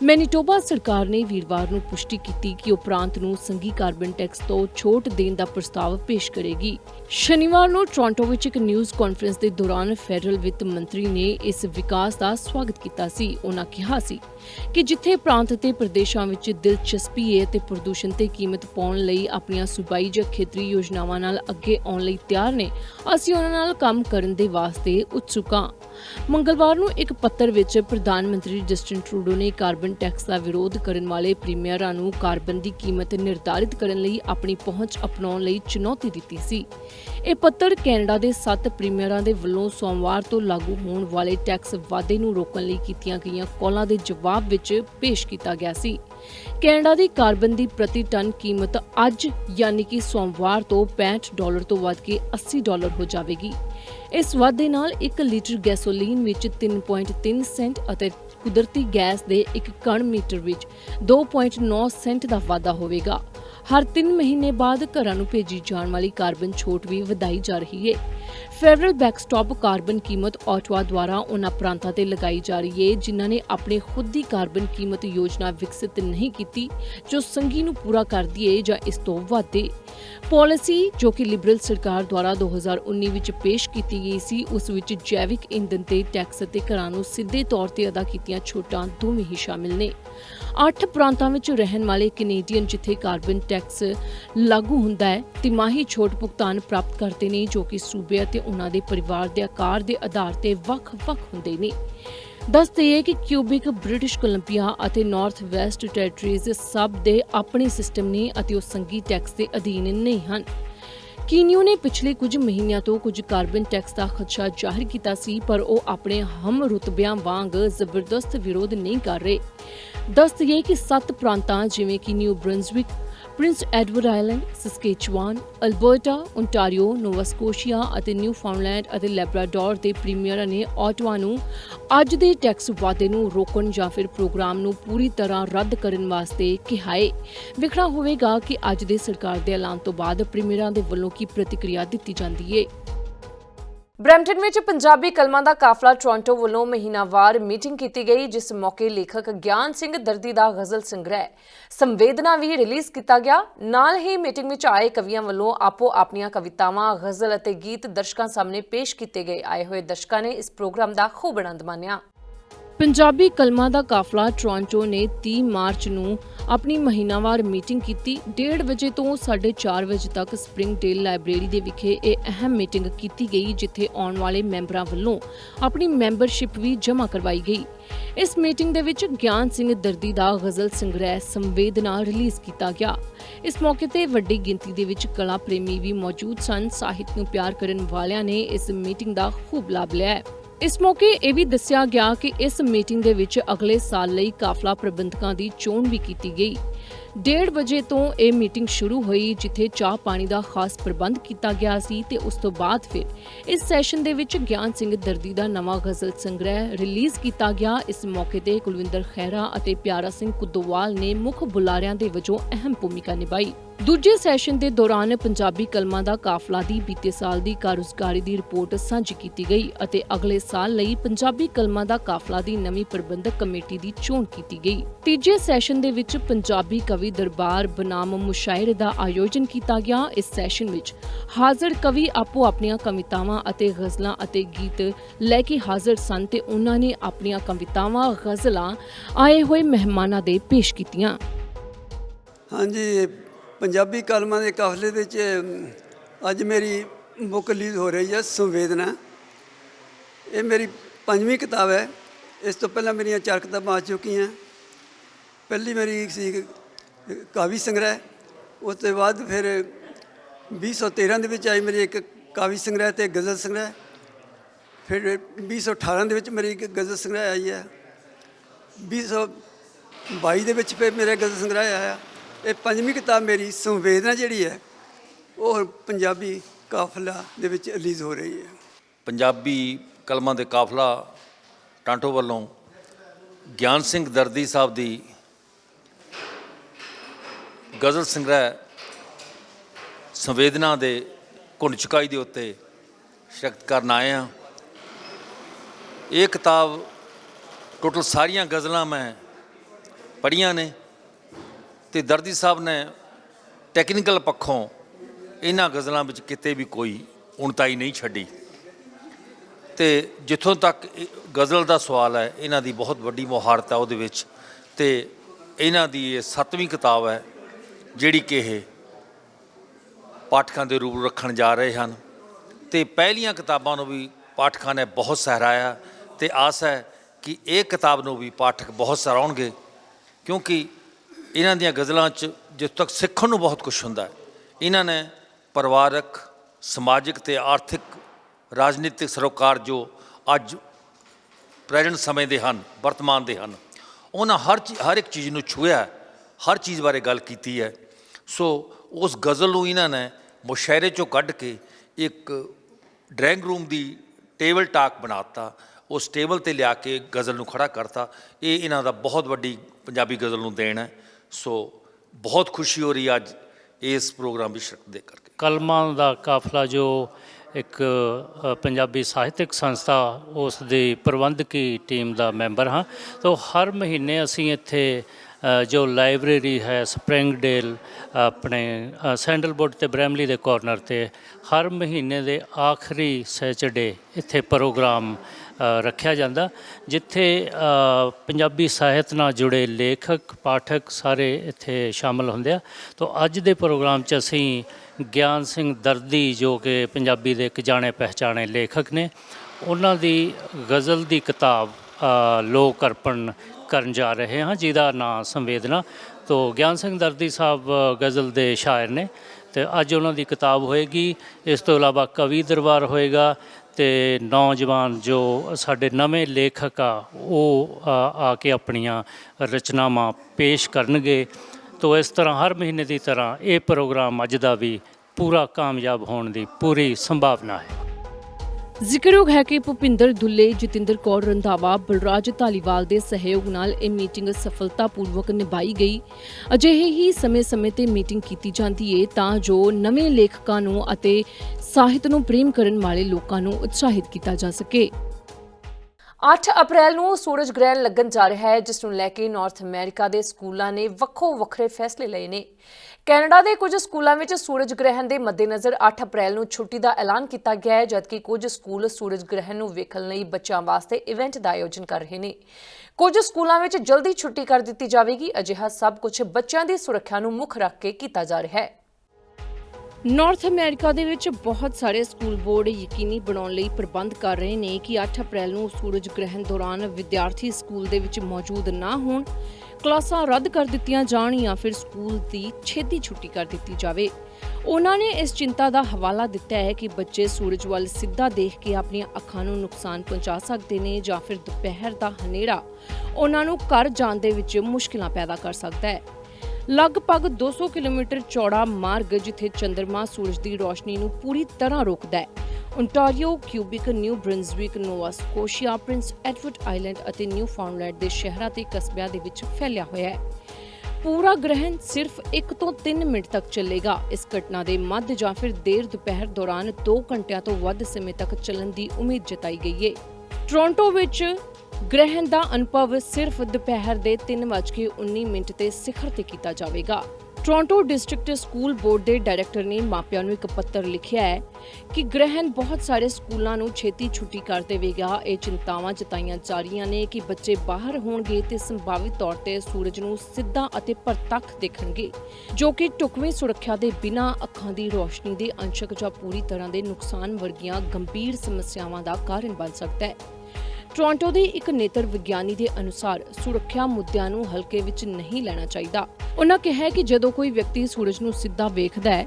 ਮੈਨੀਟੋਬਾ ਸਰਕਾਰ ਨੇ ਵੀਰਵਾਰ ਨੂੰ ਪੁਸ਼ਟੀ ਕੀਤੀ ਕਿ ਉਹ ਪ੍ਰਾਂਤ ਨੂੰ ਸੰਘੀ ਕਾਰਬਨ ਟੈਕਸ ਤੋਂ ਛੋਟ ਦੇਣ ਦਾ ਪ੍ਰਸਤਾਵ ਪੇਸ਼ ਕਰੇਗੀ। ਸ਼ਨੀਵਾਰ ਨੂੰ ਟੋਰਾਂਟੋ ਵਿੱਚ ਇੱਕ ਨਿਊਜ਼ ਕਾਨਫਰੰਸ ਦੇ ਦੌਰਾਨ ਫੈਡਰਲ ਵਿੱਤ ਮੰਤਰੀ ਨੇ ਇਸ ਵਿਕਾਸ ਦਾ ਸਵਾਗਤ ਕੀਤਾ ਸੀ। ਉਹਨਾਂ ਕਿਹਾ ਸੀ ਕਿ ਜਿੱਥੇ ਪ੍ਰਾਂਤ ਅਤੇ ਪ੍ਰਦੇਸ਼ਾਂ ਵਿੱਚ ਦਿਲਚਸਪੀ ਹੈ ਤੇ ਪ੍ਰਦੂਸ਼ਣ ਤੇ ਕੀਮਤ ਪਾਉਣ ਲਈ ਆਪਣੀਆਂ ਸੂਬਾਈ ਜਾਂ ਖੇਤਰੀ ਯੋਜਨਾਵਾਂ ਨਾਲ ਅੱਗੇ ਆਉਣ ਲਈ ਤਿਆਰ ਨੇ, ਅਸੀਂ ਉਹਨਾਂ ਨਾਲ ਕੰਮ ਕਰਨ ਦੇ ਵਾਸਤੇ ਉਤਸੁਕ ਹਾਂ। ਮੰਗਲਵਾਰ ਨੂੰ ਇੱਕ ਪੱਤਰ ਵਿੱਚ ਪ੍ਰਧਾਨ ਮੰਤਰੀ ਜਸਟਿਨ ਟਰੂਡੋ ਨੇ ਕਾਰਬਨ ਟੈਕਸ ਦਾ ਵਿਰੋਧ ਕਰਨ ਵਾਲੇ ਪ੍ਰੀਮੀਅਰਾਂ ਨੂੰ ਕਾਰਬਨ ਦੀ ਕੀਮਤ ਨਿਰਧਾਰਿਤ ਕਰਨ ਲਈ ਆਪਣੀ ਪਹੁੰਚ ਅਪਣਾਉਣ ਲਈ ਚੁਣੌਤੀ ਦਿੱਤੀ ਸੀ। ਇਹ ਪੱਤਰ ਕੈਨੇਡਾ ਦੇ 7 ਪ੍ਰੀਮੀਅਰਾਂ ਦੇ ਵੱਲੋਂ ਸੋਮਵਾਰ ਤੋਂ ਲਾਗੂ ਹੋਣ ਵਾਲੇ ਟੈਕਸ ਵਾਧੇ ਨੂੰ ਰੋਕਣ ਲਈ ਕੀਤੀਆਂ ਗਈਆਂ ਕਾਲਾਂ ਦੇ ਜਵਾਬ ਵਿੱਚ ਪੇਸ਼ ਕੀਤਾ ਗਿਆ ਸੀ। ਕੈਨੇਡਾ ਦੀ ਕਾਰਬਨ ਦੀ ਪ੍ਰਤੀ ਟਨ ਕੀਮਤ ਅੱਜ, ਯਾਨੀ ਕਿ ਸੋਮਵਾਰ ਤੋਂ 65 ਡਾਲਰ ਤੋਂ ਵੱਧ ਕੇ 80 ਡਾਲਰ ਹੋ ਜਾਵੇਗੀ। ਇਸ ਵਾਧੇ ਨਾਲ 1 ਲੀਟਰ ਗੈਸੋਲੀਨ ਵਿੱਚ 3.3 ਸੈਂਟ ਅਤੇ ਕੁਦਰਤੀ ਗੈਸ ਦੇ ਇੱਕ ਕਣ ਮੀਟਰ ਵਿੱਚ 2.9 ਸੈਂਟ ਦਾ ਵਾਧਾ ਹੋਵੇਗਾ। ਹਰ 3 ਮਹੀਨੇ ਬਾਅਦ ਘਰਾਂ ਨੂੰ ਭੇਜੀ ਜਾਣ ਵਾਲੀ ਕਾਰਬਨ ਛੋਟ ਵੀ ਵਧਾਈ ਜਾ ਰਹੀ ਹੈ ਫੈਡਰਲ ਬੈਕਸਟਾਪ ਕਾਰਬਨ ਕੀਮਤ ਆਟਵਾ ਦੁਆਰਾ ਉਹਨਾਂ ਪ੍ਰਾਂਤਾਂ ਤੇ ਲਗਾਈ ਜਾ ਰਹੀ ਹੈ ਜਿਨ੍ਹਾਂ ਨੇ ਆਪਣੀ ਖੁਦ ਦੀ ਕਾਰਬਨ ਕੀਮਤ ਯੋਜਨਾ ਵਿਕਸਿਤ ਨਹੀਂ ਕੀਤੀ, ਜੋ ਸੰਗੀ ਨੂੰ ਪੂਰਾ ਕਰਦੀ ਹੈ ਜਾਂ ਇਸ ਤੋਂ ਵੱਧ ਹੈ ਪਾਲਿਸੀ ਜੋ ਕਿ ਲਿਬਰਲ ਸਰਕਾਰ ਦੁਆਰਾ 2019 ਵਿੱਚ ਪੇਸ਼ ਕੀਤੀ ਗਈ ਸੀ, ਉਸ ਵਿੱਚ ਜੈਵਿਕ ਇੰਧਨ ਤੇ ਟੈਕਸ ਅਤੇ ਘਰਾਂ ਨੂੰ ਸਿੱਧੇ ਤੌਰ ਤੇ ਅਦਾ ਕੀਤੀਆਂ ਛੋਟਾਂ ਦੋਵੇਂ ਹੀ ਸ਼ਾਮਿਲ ਨੇ। ਅੱਠ ਪ੍ਰਾਂਤਾਂ ਵਿੱਚ ਰਹਿਣ ਵਾਲੇ ਕੈਨੇਡੀਅਨ ਜਿੱਥੇ ਕਾਰਬਨ ਟੈਕਸ ਲਾਗੂ ਹੁੰਦਾ ਹੈ ਤਿਮਾਹੀ ਛੋਟ ਭੁਗਤਾਨ ਪ੍ਰਾਪਤ ਕਰਦੇ ਨੇ ਜੋ ਕਿ ਸੂਬੇ ਅਤੇ ਉਹਨਾਂ ਦੇ ਪਰਿਵਾਰ ਦੇ ਆਕਾਰ ਦੇ ਆਧਾਰ ਤੇ ਵੱਖ-ਵੱਖ ਹੁੰਦੇ ਨੇ। ਦੱਸ ਦਈਏ ਕਿ ਕਿਊਬਿਕ ਬ੍ਰਿਟਿਸ਼ ਕੋਲੰਬੀਆ ਅਤੇ ਨਾਰਥ ਵੈਸਟ ਟੈਰੀਟਰੀਜ਼ ਸਭ ਦੇ ਆਪਣੇ ਸਿਸਟਮ ਨੇ ਅਤੇ ਉਹ ਸੰਗੀ ਟੈਕਸ ਦੇ ਅਧੀਨ ਨਹੀਂ ਹਨ। ਕੀਨੀਓ ਨੇ ਪਿਛਲੇ ਕੁਝ ਮਹੀਨਿਆਂ ਤੋਂ ਕੁਝ ਕਾਰਬਨ ਟੈਕਸ ਦਾ ਖਦਸ਼ਾ ਜ਼ਾਹਿਰ ਕੀਤਾ ਸੀ, ਪਰ ਉਹ ਆਪਣੇ ਹਮ ਰੁਤਬਿਆਂ ਵਾਂਗ ਜ਼ਬਰਦਸਤ ਵਿਰੋਧ ਨਹੀਂ ਕਰ ਰਹੇ। ਦੱਸ ਦਈਏ ਕਿ ਸੱਤ ਪ੍ਰਾਂਤਾਂ ਜਿਵੇਂ ਕਿ New Brunswick Prince Edward Island Saskatchewan Alberta Ontario Nova Scotia ਅਤੇ ਨਿਊਫਾਊਂਡਲੈਂਡ ਅਤੇ ਲੈਬਰਾਡੋਰ ਦੇ ਪ੍ਰੀਮੀਅਰਾਂ ਨੇ ਆਟਵਾ ਨੂੰ ਅੱਜ ਦੇ ਟੈਕਸ ਵਾਅਦੇ ਨੂੰ ਰੋਕਣ ਜਾਂ ਫਿਰ ਪ੍ਰੋਗਰਾਮ ਨੂੰ ਪੂਰੀ ਤਰ੍ਹਾਂ ਰੱਦ ਕਰਨ ਵਾਸਤੇ ਕਿਹਾ ਹੈ ਵੇਖਣਾ ਹੋਵੇਗਾ ਕਿ ਅੱਜ ਦੇ ਸਰਕਾਰ ਦੇ ਐਲਾਨ ਤੋਂ ਬਾਅਦ ਪ੍ਰੀਮੀਅਰਾਂ ਦੇ ਵੱਲੋਂ ਕੀ ਪ੍ਰਤੀਕਿਰਿਆ ਦਿੱਤੀ ਜਾਂਦੀ ਹੈ
ਬਰੈਂਪਟਨ ਵਿੱਚ ਪੰਜਾਬੀ ਕਲਮਾਂ ਦਾ ਕਾਫਲਾ ਟੋਰਾਂਟੋ ਵੱਲੋਂ ਮਹੀਨਾਵਾਰ ਮੀਟਿੰਗ ਕੀਤੀ ਗਈ, ਜਿਸ ਮੌਕੇ ਲੇਖਕ ਗਿਆਨ ਸਿੰਘ ਦਰਦੀ ਦਾ ਗ਼ਜ਼ਲ ਸੰਗ੍ਰਹਿ। ਸੰਵੇਦਨਾ ਵੀ ਰਿਲੀਜ਼ ਕੀਤਾ ਗਿਆ। ਨਾਲ ਹੀ ਮੀਟਿੰਗ ਵਿੱਚ ਆਏ ਕਵੀਆਂ ਵੱਲੋਂ ਆਪੋ ਆਪਣੀਆਂ ਕਵਿਤਾਵਾਂ, ਗ਼ਜ਼ਲ ਅਤੇ ਗੀਤ ਦਰਸ਼ਕਾਂ ਸਾਹਮਣੇ ਪੇਸ਼ ਕੀਤੇ ਗਏ। ਆਏ ਹੋਏ ਦਰਸ਼ਕਾਂ ਨੇ ਇਸ ਪ੍ਰੋਗਰਾਮ ਦਾ ਖੂਬ ਆਨੰਦ ਮਾਣਿਆ।
ਪੰਜਾਬੀ ਕਲਮਾਂ ਦਾ ਕਾਫਲਾ ਟੋਰਾਂਟੋ ਨੇ 30 ਮਾਰਚ ਨੂੰ ਆਪਣੀ ਮਹੀਨਾਵਾਰ ਮੀਟਿੰਗ ਕੀਤੀ। 1:30 ਵਜੇ ਤੋਂ 4:30 ਵਜੇ ਤੱਕ ਸਪ੍ਰਿੰਗਡੇਲ ਲਾਇਬ੍ਰੇਰੀ ਦੇ ਵਿਖੇ ਇਹ ਅਹਿਮ ਮੀਟਿੰਗ ਕੀਤੀ ਗਈ, ਜਿੱਥੇ ਆਉਣ ਵਾਲੇ ਮੈਂਬਰਾਂ ਵੱਲੋਂ ਆਪਣੀ ਮੈਂਬਰਸ਼ਿਪ ਵੀ ਜਮ੍ਹਾਂ ਕਰਵਾਈ ਗਈ। ਇਸ ਮੀਟਿੰਗ ਦੇ ਵਿੱਚ ਗਿਆਨ ਸਿੰਘ ਦਰਦੀ ਦਾ ਗ਼ਜ਼ਲ ਸੰਗ੍ਰਹਿ ਸੰਵੇਦਨਾ ਰਿਲੀਜ਼ ਕੀਤਾ ਗਿਆ। ਇਸ ਮੌਕੇ ਤੇ ਵੱਡੀ ਗਿਣਤੀ ਦੇ ਵਿੱਚ ਕਲਾ ਪ੍ਰੇਮੀ ਵੀ ਮੌਜੂਦ ਸਨ। ਸਾਹਿਤ ਨੂੰ ਪਿਆਰ ਕਰਨ ਵਾਲਿਆਂ ਨੇ ਇਸ ਮੀਟਿੰਗ ਦਾ ਖੂਬ ਲਾਭ ਲਿਆ ਇਸ ਮੌਕੇ ਇਹ ਵੀ ਦੱਸਿਆ ਗਿਆ ਕਿ ਇਸ ਮੀਟਿੰਗ ਦੇ ਵਿੱਚ ਅਗਲੇ ਸਾਲ ਲਈ ਕਾਫਲਾ ਪ੍ਰਬੰਧਕਾਂ ਦੀ ਚੋਣ ਵੀ ਕੀਤੀ ਗਈ। 1:30 ਵਜੇ ਤੋਂ ਇਹ ਮੀਟਿੰਗ ਸ਼ੁਰੂ ਹੋਈ, ਜਿੱਥੇ ਚਾਹ ਪਾਣੀ ਦਾ ਖਾਸ ਪ੍ਰਬੰਧ ਕੀਤਾ ਗਿਆ ਸੀ ਤੇ ਉਸ ਤੋਂ ਬਾਅਦ ਫਿਰ ਇਸ ਸੈਸ਼ਨ ਦੇ ਵਿੱਚ ਗਿਆਨ ਸਿੰਘ ਦਰਦੀ ਦਾ ਨਵਾਂ ਗ਼ਜ਼ਲ ਸੰਗ੍ਰਹਿ ਰਿਲੀਜ਼ ਕੀਤਾ ਗਿਆ। ਇਸ ਮੌਕੇ ਤੇ ਕੁਲਵਿੰਦਰ ਖਹਿਰਾ ਅਤੇ ਪਿਆਰਾ ਸਿੰਘ ਕੁੱਦੋਵਾਲ ਨੇ ਮੁੱਖ ਬੁਲਾਰਿਆਂ ਦੇ ਵਜੋਂ ਅਹਿਮ ਭੂਮਿਕਾ ਨਿਭਾਈ। ਦੂਜੇ ਸੈਸ਼ਨ ਦੇ ਦੌਰਾਨ ਪੰਜਾਬੀ ਕਲਮਾਂ ਦਾ ਕਾਫਲਾ ਦੀ ਬੀਤੇ ਸਾਲ ਦੀ ਕਾਰਜਕਾਰੀ ਦੀ ਰਿਪੋਰਟ ਸਾਂਝੀ ਕੀਤੀ ਗਈ ਅਤੇ ਅਗਲੇ ਸਾਲ ਲਈ ਪੰਜਾਬੀ ਕਲਮਾਂ ਦਾ ਕਾਫਲਾ ਦੀ ਨਵੀਂ ਪ੍ਰਬੰਧਕ ਕਮੇਟੀ ਦੀ ਚੋਣ ਕੀਤੀ ਗਈ। ਤੀਜੇ ਸੈਸ਼ਨ ਦੇ ਵਿੱਚ ਪੰਜਾਬੀ ਕਵੀ ਦਰਬਾਰ ਬਨਾਮ ਮੁਸ਼ਾਇਰੇ ਦਾ ਆਯੋਜਨ ਕੀਤਾ ਗਿਆ। ਇਸ ਸੈਸ਼ਨ ਵਿੱਚ ਹਾਜ਼ਰ ਕਵੀ ਆਪੋ ਆਪਣੀਆਂ ਕਵਿਤਾਵਾਂ ਅਤੇ ਗ਼ਜ਼ਲਾਂ ਅਤੇ ਗੀਤ ਲੈ ਕੇ ਹਾਜ਼ਰ ਸਨ ਤੇ ਉਹਨਾਂ ਨੇ ਆਪਣੀਆਂ ਕਵਿਤਾਵਾਂ, ਗ਼ਜ਼ਲਾਂ ਆਏ ਹੋਏ ਮਹਿਮਾਨਾਂ ਦੇ ਪੇਸ਼ ਕੀਤੀਆਂ।
ਹਾਂਜੀ ਪੰਜਾਬੀ ਕਲਮਾਂ ਦੇ ਕਾਫਲੇ ਵਿੱਚ ਅੱਜ ਮੇਰੀ ਬੁੱਕ ਰਿਲੀਜ਼ ਹੋ ਰਹੀ ਹੈ ਸੰਵੇਦਨਾ। ਇਹ ਮੇਰੀ ਪੰਜਵੀਂ ਕਿਤਾਬ ਹੈ। ਇਸ ਤੋਂ ਪਹਿਲਾਂ ਮੇਰੀਆਂ ਚਾਰ ਕਿਤਾਬਾਂ ਆ ਚੁੱਕੀਆਂ। ਪਹਿਲੀ ਮੇਰੀ ਸੀ ਕਾਵੀ ਸੰਗ੍ਰਹਿ। ਉਸ ਤੋਂ ਬਾਅਦ ਫਿਰ 2013 ਦੇ ਵਿੱਚ ਆਈ ਮੇਰੀ ਇੱਕ ਕਾਵੀ ਸੰਗ੍ਰਹਿ ਤੇ ਗਜ਼ਲ ਸੰਗ੍ਰਹਿ। ਫਿਰ 2018 ਦੇ ਵਿੱਚ ਮੇਰੀ ਇੱਕ ਗਜ਼ਲ ਸੰਗ੍ਰਹਿ ਆਈ ਹੈ। 2022 ਦੇ ਵਿੱਚ ਫਿਰ ਮੇਰਾ ਗਜ਼ਲ ਸੰਗ੍ਰਹਿ ਆਇਆ। ਇਹ ਪੰਜਵੀਂ ਕਿਤਾਬ ਮੇਰੀ ਸੰਵੇਦਨਾ ਜਿਹੜੀ ਹੈ, ਉਹ ਪੰਜਾਬੀ ਕਾਫਲਾ ਦੇ ਵਿੱਚ ਰਿਲੀਜ਼ ਹੋ ਰਹੀ ਹੈ।
ਪੰਜਾਬੀ ਕਲਮਾਂ ਦੇ ਕਾਫਲਾ ਟਾਂਟੋ ਵੱਲੋਂ ਗਿਆਨ ਸਿੰਘ ਦਰਦੀ ਸਾਹਿਬ ਦੀ ਗਜ਼ਲ ਸੰਗ੍ਰਹਿ ਸੰਵੇਦਨਾ ਦੇ ਘੁੰਡ ਚੁਕਾਈ ਦੇ ਉੱਤੇ ਸ਼ਕਤ ਕਰਨ ਆਏ ਹਾਂ। ਇਹ ਕਿਤਾਬ ਟੋਟਲ ਸਾਰੀਆਂ ਗਜ਼ਲਾਂ ਮੈਂ ਪੜ੍ਹੀਆਂ ਨੇ। ਤੇ ਦਰਦੀ ਸਾਹਿਬ ਨੇ ਟੈਕਨੀਕਲ ਪੱਖੋਂ ਇਹਨਾਂ ਗਜ਼ਲਾਂ ਵਿੱਚ ਕਿਤੇ ਵੀ ਕੋਈ ਉਣਤਾਈ ਨਹੀਂ ਛੱਡੀ। ਤੇ ਜਿੱਥੋਂ ਤੱਕ ਗਜ਼ਲ ਦਾ ਸਵਾਲ ਹੈ, ਇਹਨਾਂ ਦੀ ਬਹੁਤ ਵੱਡੀ ਮੁਹਾਰਤ ਹੈ ਉਹਦੇ ਵਿੱਚ ਤੇ ਇਹਨਾਂ ਦੀ ਇਹ ਸੱਤਵੀਂ ਕਿਤਾਬ ਹੈ, ਜਿਹੜੀ ਕਿ ਇਹ ਪਾਠਕਾਂ ਦੇ ਰੂਪ ਰੱਖਣ ਜਾ ਰਹੇ ਹਨ। ਤੇ ਪਹਿਲੀਆਂ ਕਿਤਾਬਾਂ ਨੂੰ ਵੀ ਪਾਠਕਾਂ ਨੇ ਬਹੁਤ ਸਰਾਹਿਆ ਤੇ ਆਸ ਹੈ ਕਿ ਇਹ ਕਿਤਾਬ ਨੂੰ ਵੀ ਪਾਠਕ ਬਹੁਤ ਸਰਾਹੁਣਗੇ ਕਿਉਂਕਿ ਇਹਨਾਂ ਦੀਆਂ ਗਜ਼ਲਾਂ 'ਚ ਜਿੱਥੋਂ ਤੱਕ ਸਿੱਖਣ ਨੂੰ ਬਹੁਤ ਕੁਝ ਹੁੰਦਾ ਹੈ। ਇਹਨਾਂ ਨੇ ਪਰਿਵਾਰਕ, ਸਮਾਜਿਕ ਤੇ ਆਰਥਿਕ, ਰਾਜਨੀਤਿਕ ਸਰੋਕਾਰ ਜੋ ਅੱਜ ਪ੍ਰੈਜ਼ੈਂਟ ਸਮੇਂ ਦੇ ਹਨ, ਵਰਤਮਾਨ ਦੇ ਹਨ, ਉਹਨਾਂ ਹਰ ਚੀ- ਹਰ ਇੱਕ ਚੀਜ਼ ਨੂੰ ਛੂਹਿਆ ਹਰ ਚੀਜ਼ ਬਾਰੇ ਗੱਲ ਕੀਤੀ ਹੈ। ਸੋ ਉਸ ਗਜ਼ਲ ਨੂੰ ਇਹਨਾਂ ਨੇ ਮੁਸ਼ਾਇਰੇ ਚੋਂ ਕੱਢ ਕੇ ਇੱਕ ਡਰਾਇੰਗ ਰੂਮ ਦੀ ਟੇਬਲ ਟਾਕ ਬਣਾਤਾ ਉਸ ਟੇਬਲ ਤੇ ਲਿਆ ਕੇ ਗਜ਼ਲ ਨੂੰ ਖੜਾ ਕਰਤਾ। ਇਹ ਇਹਨਾਂ ਦਾ ਬਹੁਤ ਵੱਡੀ ਪੰਜਾਬੀ ਗਜ਼ਲ ਨੂੰ ਦੇਣ ਹੈ। ਸੋ ਬਹੁਤ ਖੁਸ਼ੀ ਹੋ ਰਹੀ ਅੱਜ ਇਸ ਪ੍ਰੋਗਰਾਮ ਵਿੱਚ ਸ਼ਿਰਕਤ ਦੇ ਕਰਕੇ।
ਕਲਮਾਂ ਦਾ ਕਾਫਲਾ ਜੋ ਇੱਕ ਪੰਜਾਬੀ ਸਾਹਿਤਿਕ ਸੰਸਥਾ, ਉਸ ਦੀ ਪ੍ਰਬੰਧਕੀ ਟੀਮ ਦਾ ਮੈਂਬਰ ਹਾਂ। ਤੋਂ ਹਰ ਮਹੀਨੇ ਅਸੀਂ ਇੱਥੇ ਜੋ ਲਾਇਬ੍ਰੇਰੀ ਹੈ ਸਪ੍ਰਿੰਗਡੇਲ, ਆਪਣੇ ਸੈਂਡਲਵੁੱਡ ਤੇ ਬ੍ਰੈਮਲੀ ਦੇ ਕਾਰਨਰ ਤੇ, ਹਰ ਮਹੀਨੇ ਦੇ ਆਖਰੀ ਸੈਚਰਡੇ ਇੱਥੇ ਪ੍ਰੋਗਰਾਮ ਰੱਖਿਆ ਜਾਂਦਾ, ਜਿੱਥੇ ਪੰਜਾਬੀ ਸਾਹਿਤ ਨਾਲ ਜੁੜੇ ਲੇਖਕ, ਪਾਠਕ ਸਾਰੇ ਇੱਥੇ ਸ਼ਾਮਲ ਹੁੰਦੇ ਆ। ਤੋਂ ਅੱਜ ਦੇ ਪ੍ਰੋਗਰਾਮ 'ਚ ਅਸੀਂ ਗਿਆਨ ਸਿੰਘ ਦਰਦੀ ਜੋ ਕਿ ਪੰਜਾਬੀ ਦੇ ਇੱਕ ਜਾਣੇ ਪਹਿਚਾਣੇ ਲੇਖਕ ਨੇ, ਉਹਨਾਂ ਦੀ ਗਜ਼ਲ ਦੀ ਕਿਤਾਬ ਲੋਕ ਅਰਪਣ ਕਰਨ ਜਾ ਰਹੇ ਹਾਂ, ਜਿਹਦਾ ਨਾਂ ਸੰਵੇਦਨਾ। ਤੋਂ ਗਿਆਨ ਸਿੰਘ ਦਰਦੀ ਸਾਹਿਬ ਗਜ਼ਲ ਦੇ ਸ਼ਾਇਰ ਨੇ, ਤੇ ਅੱਜ ਉਹਨਾਂ ਦੀ ਕਿਤਾਬ ਹੋਏਗੀ, ਇਸ ਤੋਂ ਇਲਾਵਾ ਕਵੀ ਦਰਬਾਰ ਹੋਏਗਾ ਤੇ ਨੌਜਵਾਨ ਜੋ ਸਾਡੇ ਨਵੇਂ ਲੇਖਕ ਆ, ਉਹ ਆ ਕੇ ਆਪਣੀਆਂ ਰਚਨਾਵਾਂ ਪੇਸ਼ ਕਰਨਗੇ। ਤੋ ਇਸ ਤਰ੍ਹਾਂ ਹਰ ਮਹੀਨੇ ਦੀ ਤਰ੍ਹਾਂ ਇਹ ਪ੍ਰੋਗਰਾਮ ਅੱਜ ਦਾ ਵੀ ਪੂਰਾ ਕਾਮਯਾਬ ਹੋਣ ਦੀ ਪੂਰੀ ਸੰਭਾਵਨਾ ਹੈ।
ਜ਼ਿਕਰਯੋਗ ਹੈ ਕਿ ਭੁਪਿੰਦਰ ਦੁੱਲੇ, ਜਤਿੰਦਰ ਕੌਰ, ਰੰਧਾਵਾ, ਬਲਰਾਜ ਧਾਲੀਵਾਲ ਦੇ ਸਹਿਯੋਗ ਨਾਲ ਇਹ ਮੀਟਿੰਗ ਸਫਲਤਾਪੂਰਵਕ ਨਿਭਾਈ ਗਈ। ਅਜਿਹੇ ਹੀ ਸਮੇਂ-ਸਮੇਂ ਤੇ ਮੀਟਿੰਗ ਕੀਤੀ ਜਾਂਦੀ ਹੈ ਤਾਂ ਜੋ ਨਵੇਂ ਲੇਖਕਾਂ ਨੂੰ ਅਤੇ ਸਾਹਿਤ ਨੂੰ ਪ੍ਰੇਮ ਕਰਨ ਵਾਲੇ ਲੋਕਾਂ ਨੂੰ ਉਤਸ਼ਾਹਿਤ ਕੀਤਾ ਜਾ ਸਕੇ।
8 ਅਪ੍ਰੈਲ ਨੂੰ ਸੂਰਜ ਗ੍ਰਹਿਣ ਲੱਗਣ ਜਾ ਰਿਹਾ ਹੈ, ਜਿਸ ਨੂੰ ਲੈ ਕੇ ਨਾਰਥ ਅਮਰੀਕਾ ਦੇ ਸਕੂਲਾਂ ਨੇ ਵੱਖੋ ਵੱਖਰੇ ਫੈਸਲੇ ਲਏ ਨੇ। ਕੈਨੇਡਾ ਦੇ ਕੁਝ ਸਕੂਲਾਂ ਵਿੱਚ ਸੂਰਜ ਗ੍ਰਹਿਣ ਦੇ ਮੱਦੇਨਜ਼ਰ 8 ਅਪ੍ਰੈਲ ਨੂੰ ਛੁੱਟੀ ਦਾ ਐਲਾਨ ਕੀਤਾ ਗਿਆ ਹੈ, ਜਦਕਿ ਕੁਝ ਸਕੂਲ ਸੂਰਜ ਗ੍ਰਹਿਣ ਨੂੰ ਵੇਖਣ ਲਈ ਬੱਚਿਆਂ ਵਾਸਤੇ ਇਵੈਂਟ ਦਾ ਆਯੋਜਨ ਕਰ ਰਹੇ ਨੇ। ਕੁਝ ਸਕੂਲਾਂ ਵਿੱਚ ਜਲਦੀ ਛੁੱਟੀ ਕਰ ਦਿੱਤੀ ਜਾਵੇਗੀ, ਅਜਿਹਾ ਸਭ ਕੁਝ ਬੱਚਿਆਂ ਦੀ ਸੁਰੱਖਿਆ ਨੂੰ ਮੁੱਖ ਰੱਖ ਕੇ ਕੀਤਾ ਜਾ ਰਿਹਾ ਹੈ।
ਨਾਰਥ ਅਮਰੀਕਾ ਦੇ ਵਿੱਚ ਬਹੁਤ ਸਾਰੇ ਸਕੂਲ ਬੋਰਡ ਯਕੀਨੀ ਬਣਾਉਣ ਲਈ ਪ੍ਰਬੰਧ ਕਰ ਰਹੇ ਨੇ ਕਿ 8 ਅਪ੍ਰੈਲ ਨੂੰ ਸੂਰਜ ਗ੍ਰਹਿਣ ਦੌਰਾਨ ਵਿਦਿਆਰਥੀ ਸਕੂਲ ਦੇ ਵਿੱਚ ਮੌਜੂਦ ਨਾ ਹੋਣ। ਕਲਾਸਾਂ ਰੱਦ ਕਰ ਦਿੱਤੀਆਂ ਜਾਣ ਜਾਂ ਫਿਰ ਸਕੂਲ ਦੀ ਛੇਤੀ ਛੁੱਟੀ ਕਰ ਦਿੱਤੀ ਜਾਵੇ। ਉਹਨਾਂ ਨੇ ਇਸ ਚਿੰਤਾ ਦਾ ਹਵਾਲਾ ਦਿੱਤਾ ਹੈ ਕਿ ਬੱਚੇ ਸੂਰਜ ਵੱਲ ਸਿੱਧਾ ਦੇਖ ਕੇ ਆਪਣੀਆਂ ਅੱਖਾਂ ਨੂੰ ਨੁਕਸਾਨ ਪਹੁੰਚਾ ਸਕਦੇ ਨੇ ਜਾਂ ਫਿਰ ਦੁਪਹਿਰ ਦਾ ਹਨੇਰਾ ਉਹਨਾਂ ਨੂੰ ਘਰ ਜਾਣ ਦੇ ਵਿੱਚ ਮੁਸ਼ਕਿਲਾਂ ਪੈਦਾ ਕਰ ਸਕਦਾ ਹੈ। ਲਗਭਗ 200 ਕਿਲੋਮੀਟਰ ਚੌੜਾ ਮਾਰਗ ਜਿੱਥੇ ਚੰ드ਰਮਾ ਸੂਰਜ ਦੀ ਰੋਸ਼ਨੀ ਨੂੰ ਪੂਰੀ ਤਰ੍ਹਾਂ ਰੋਕਦਾ ਹੈ Ontario Quebec New Brunswick Nova Scotia, Prince Edward Island ਅਤੇ ਨਿਊ ਦੇ ਸ਼ਹਿਰਾਂ ਤੇ ਕਸਬਿਆਂ ਦੇ ਵਿੱਚ ਫੈਲਿਆ ਹੋਇਆ ਹੈ। ਪੂਰਾ ਗ੍ਰਹਿਣ ਸਿਰਫ 1 ਤੋਂ 3 ਮਿੰਟ ਤੱਕ ਚੱਲੇਗਾ। ਇਸ ਘਟਨਾ ਦੇ ਮੱਧ ਜਾਂ ਫਿਰ ਦੇਰ ਦੁਪਹਿਰ ਦੌਰਾਨ 2 ਘੰਟਿਆਂ ਤੋਂ ਵੱਧ ਸਮੇਂ ਤੱਕ ਚੱਲਣ ਦੀ ਉਮੀਦ ਜਤਾਈ ਗਈ ਹੈ ਟੋਰਾਂਟੋ ਵਿੱਚ ਗ੍ਰਹਿਣ ਦਾ ਅਨੁਭਵ ਸਿਰਫ ਦੁਪਹਿਰ ਦੇ 3:19 ਮਿੰਟ ਤੇ ਸਿਖਰ ਤੇ ਕੀਤਾ ਜਾਵੇਗਾ। ਟੋਰਾਂਟੋ ਡਿਸਟ੍ਰਿਕਟ ਸਕੂਲ ਬੋਰਡ ਦੇ ਡਾਇਰੈਕਟਰ ਨੇ ਮਾਪਿਆਂ ਨੂੰ ਇੱਕ ਪੱਤਰ ਲਿਖਿਆ ਹੈ ਕਿ ਗ੍ਰਹਿਣ ਬਹੁਤ ਸਾਰੇ ਸਕੂਲਾਂ ਨੂੰ ਛੇਤੀ ਛੁੱਟੀ ਕਰ ਦੇਵੇਗਾ ਇਹ ਚਿੰਤਾਵਾਂ ਜਤਾਈਆਂ ਜਾ ਰਹੀਆਂ ਨੇ ਕਿ ਬੱਚੇ ਬਾਹਰ ਹੋਣਗੇ ਤੇ ਸੰਭਾਵਿਤ ਤੌਰ ਤੇ ਸੂਰਜ ਨੂੰ ਸਿੱਧਾ ਅਤੇ ਪ੍ਰਤੱਖ ਦੇਖਣਗੇ, ਜੋ ਕਿ ਢੁਕਵੀਂ ਸੁਰੱਖਿਆ ਦੇ ਬਿਨਾਂ ਅੱਖਾਂ ਦੀ ਰੋਸ਼ਨੀ ਦੇ ਅੰਸ਼ਕ ਜਾਂ ਪੂਰੀ ਤਰ੍ਹਾਂ ਦੇ ਨੁਕਸਾਨ ਵਰਗੀਆਂ ਗੰਭੀਰ ਸਮੱਸਿਆਵਾਂ ਦਾ ਕਾਰਨ ਬਣ ਸਕਦਾ ਹੈ। ਟੋਰਾਂਟੋ ਦੇ ਇੱਕ ਨੇਤਰ ਵਿਗਿਆਨੀ ਦੇ ਅਨੁਸਾਰ ਸੁਰੱਖਿਆ ਮੁੱਦਿਆਂ ਨੂੰ ਹਲਕੇ ਵਿੱਚ ਨਹੀਂ ਲੈਣਾ ਚਾਹੀਦਾ। ਉਹਨਾਂ ਕਿਹਾ ਕਿ ਜਦੋਂ ਕੋਈ ਵਿਅਕਤੀ ਸੂਰਜ ਨੂੰ ਸਿੱਧਾ ਵੇਖਦਾ ਹੈ,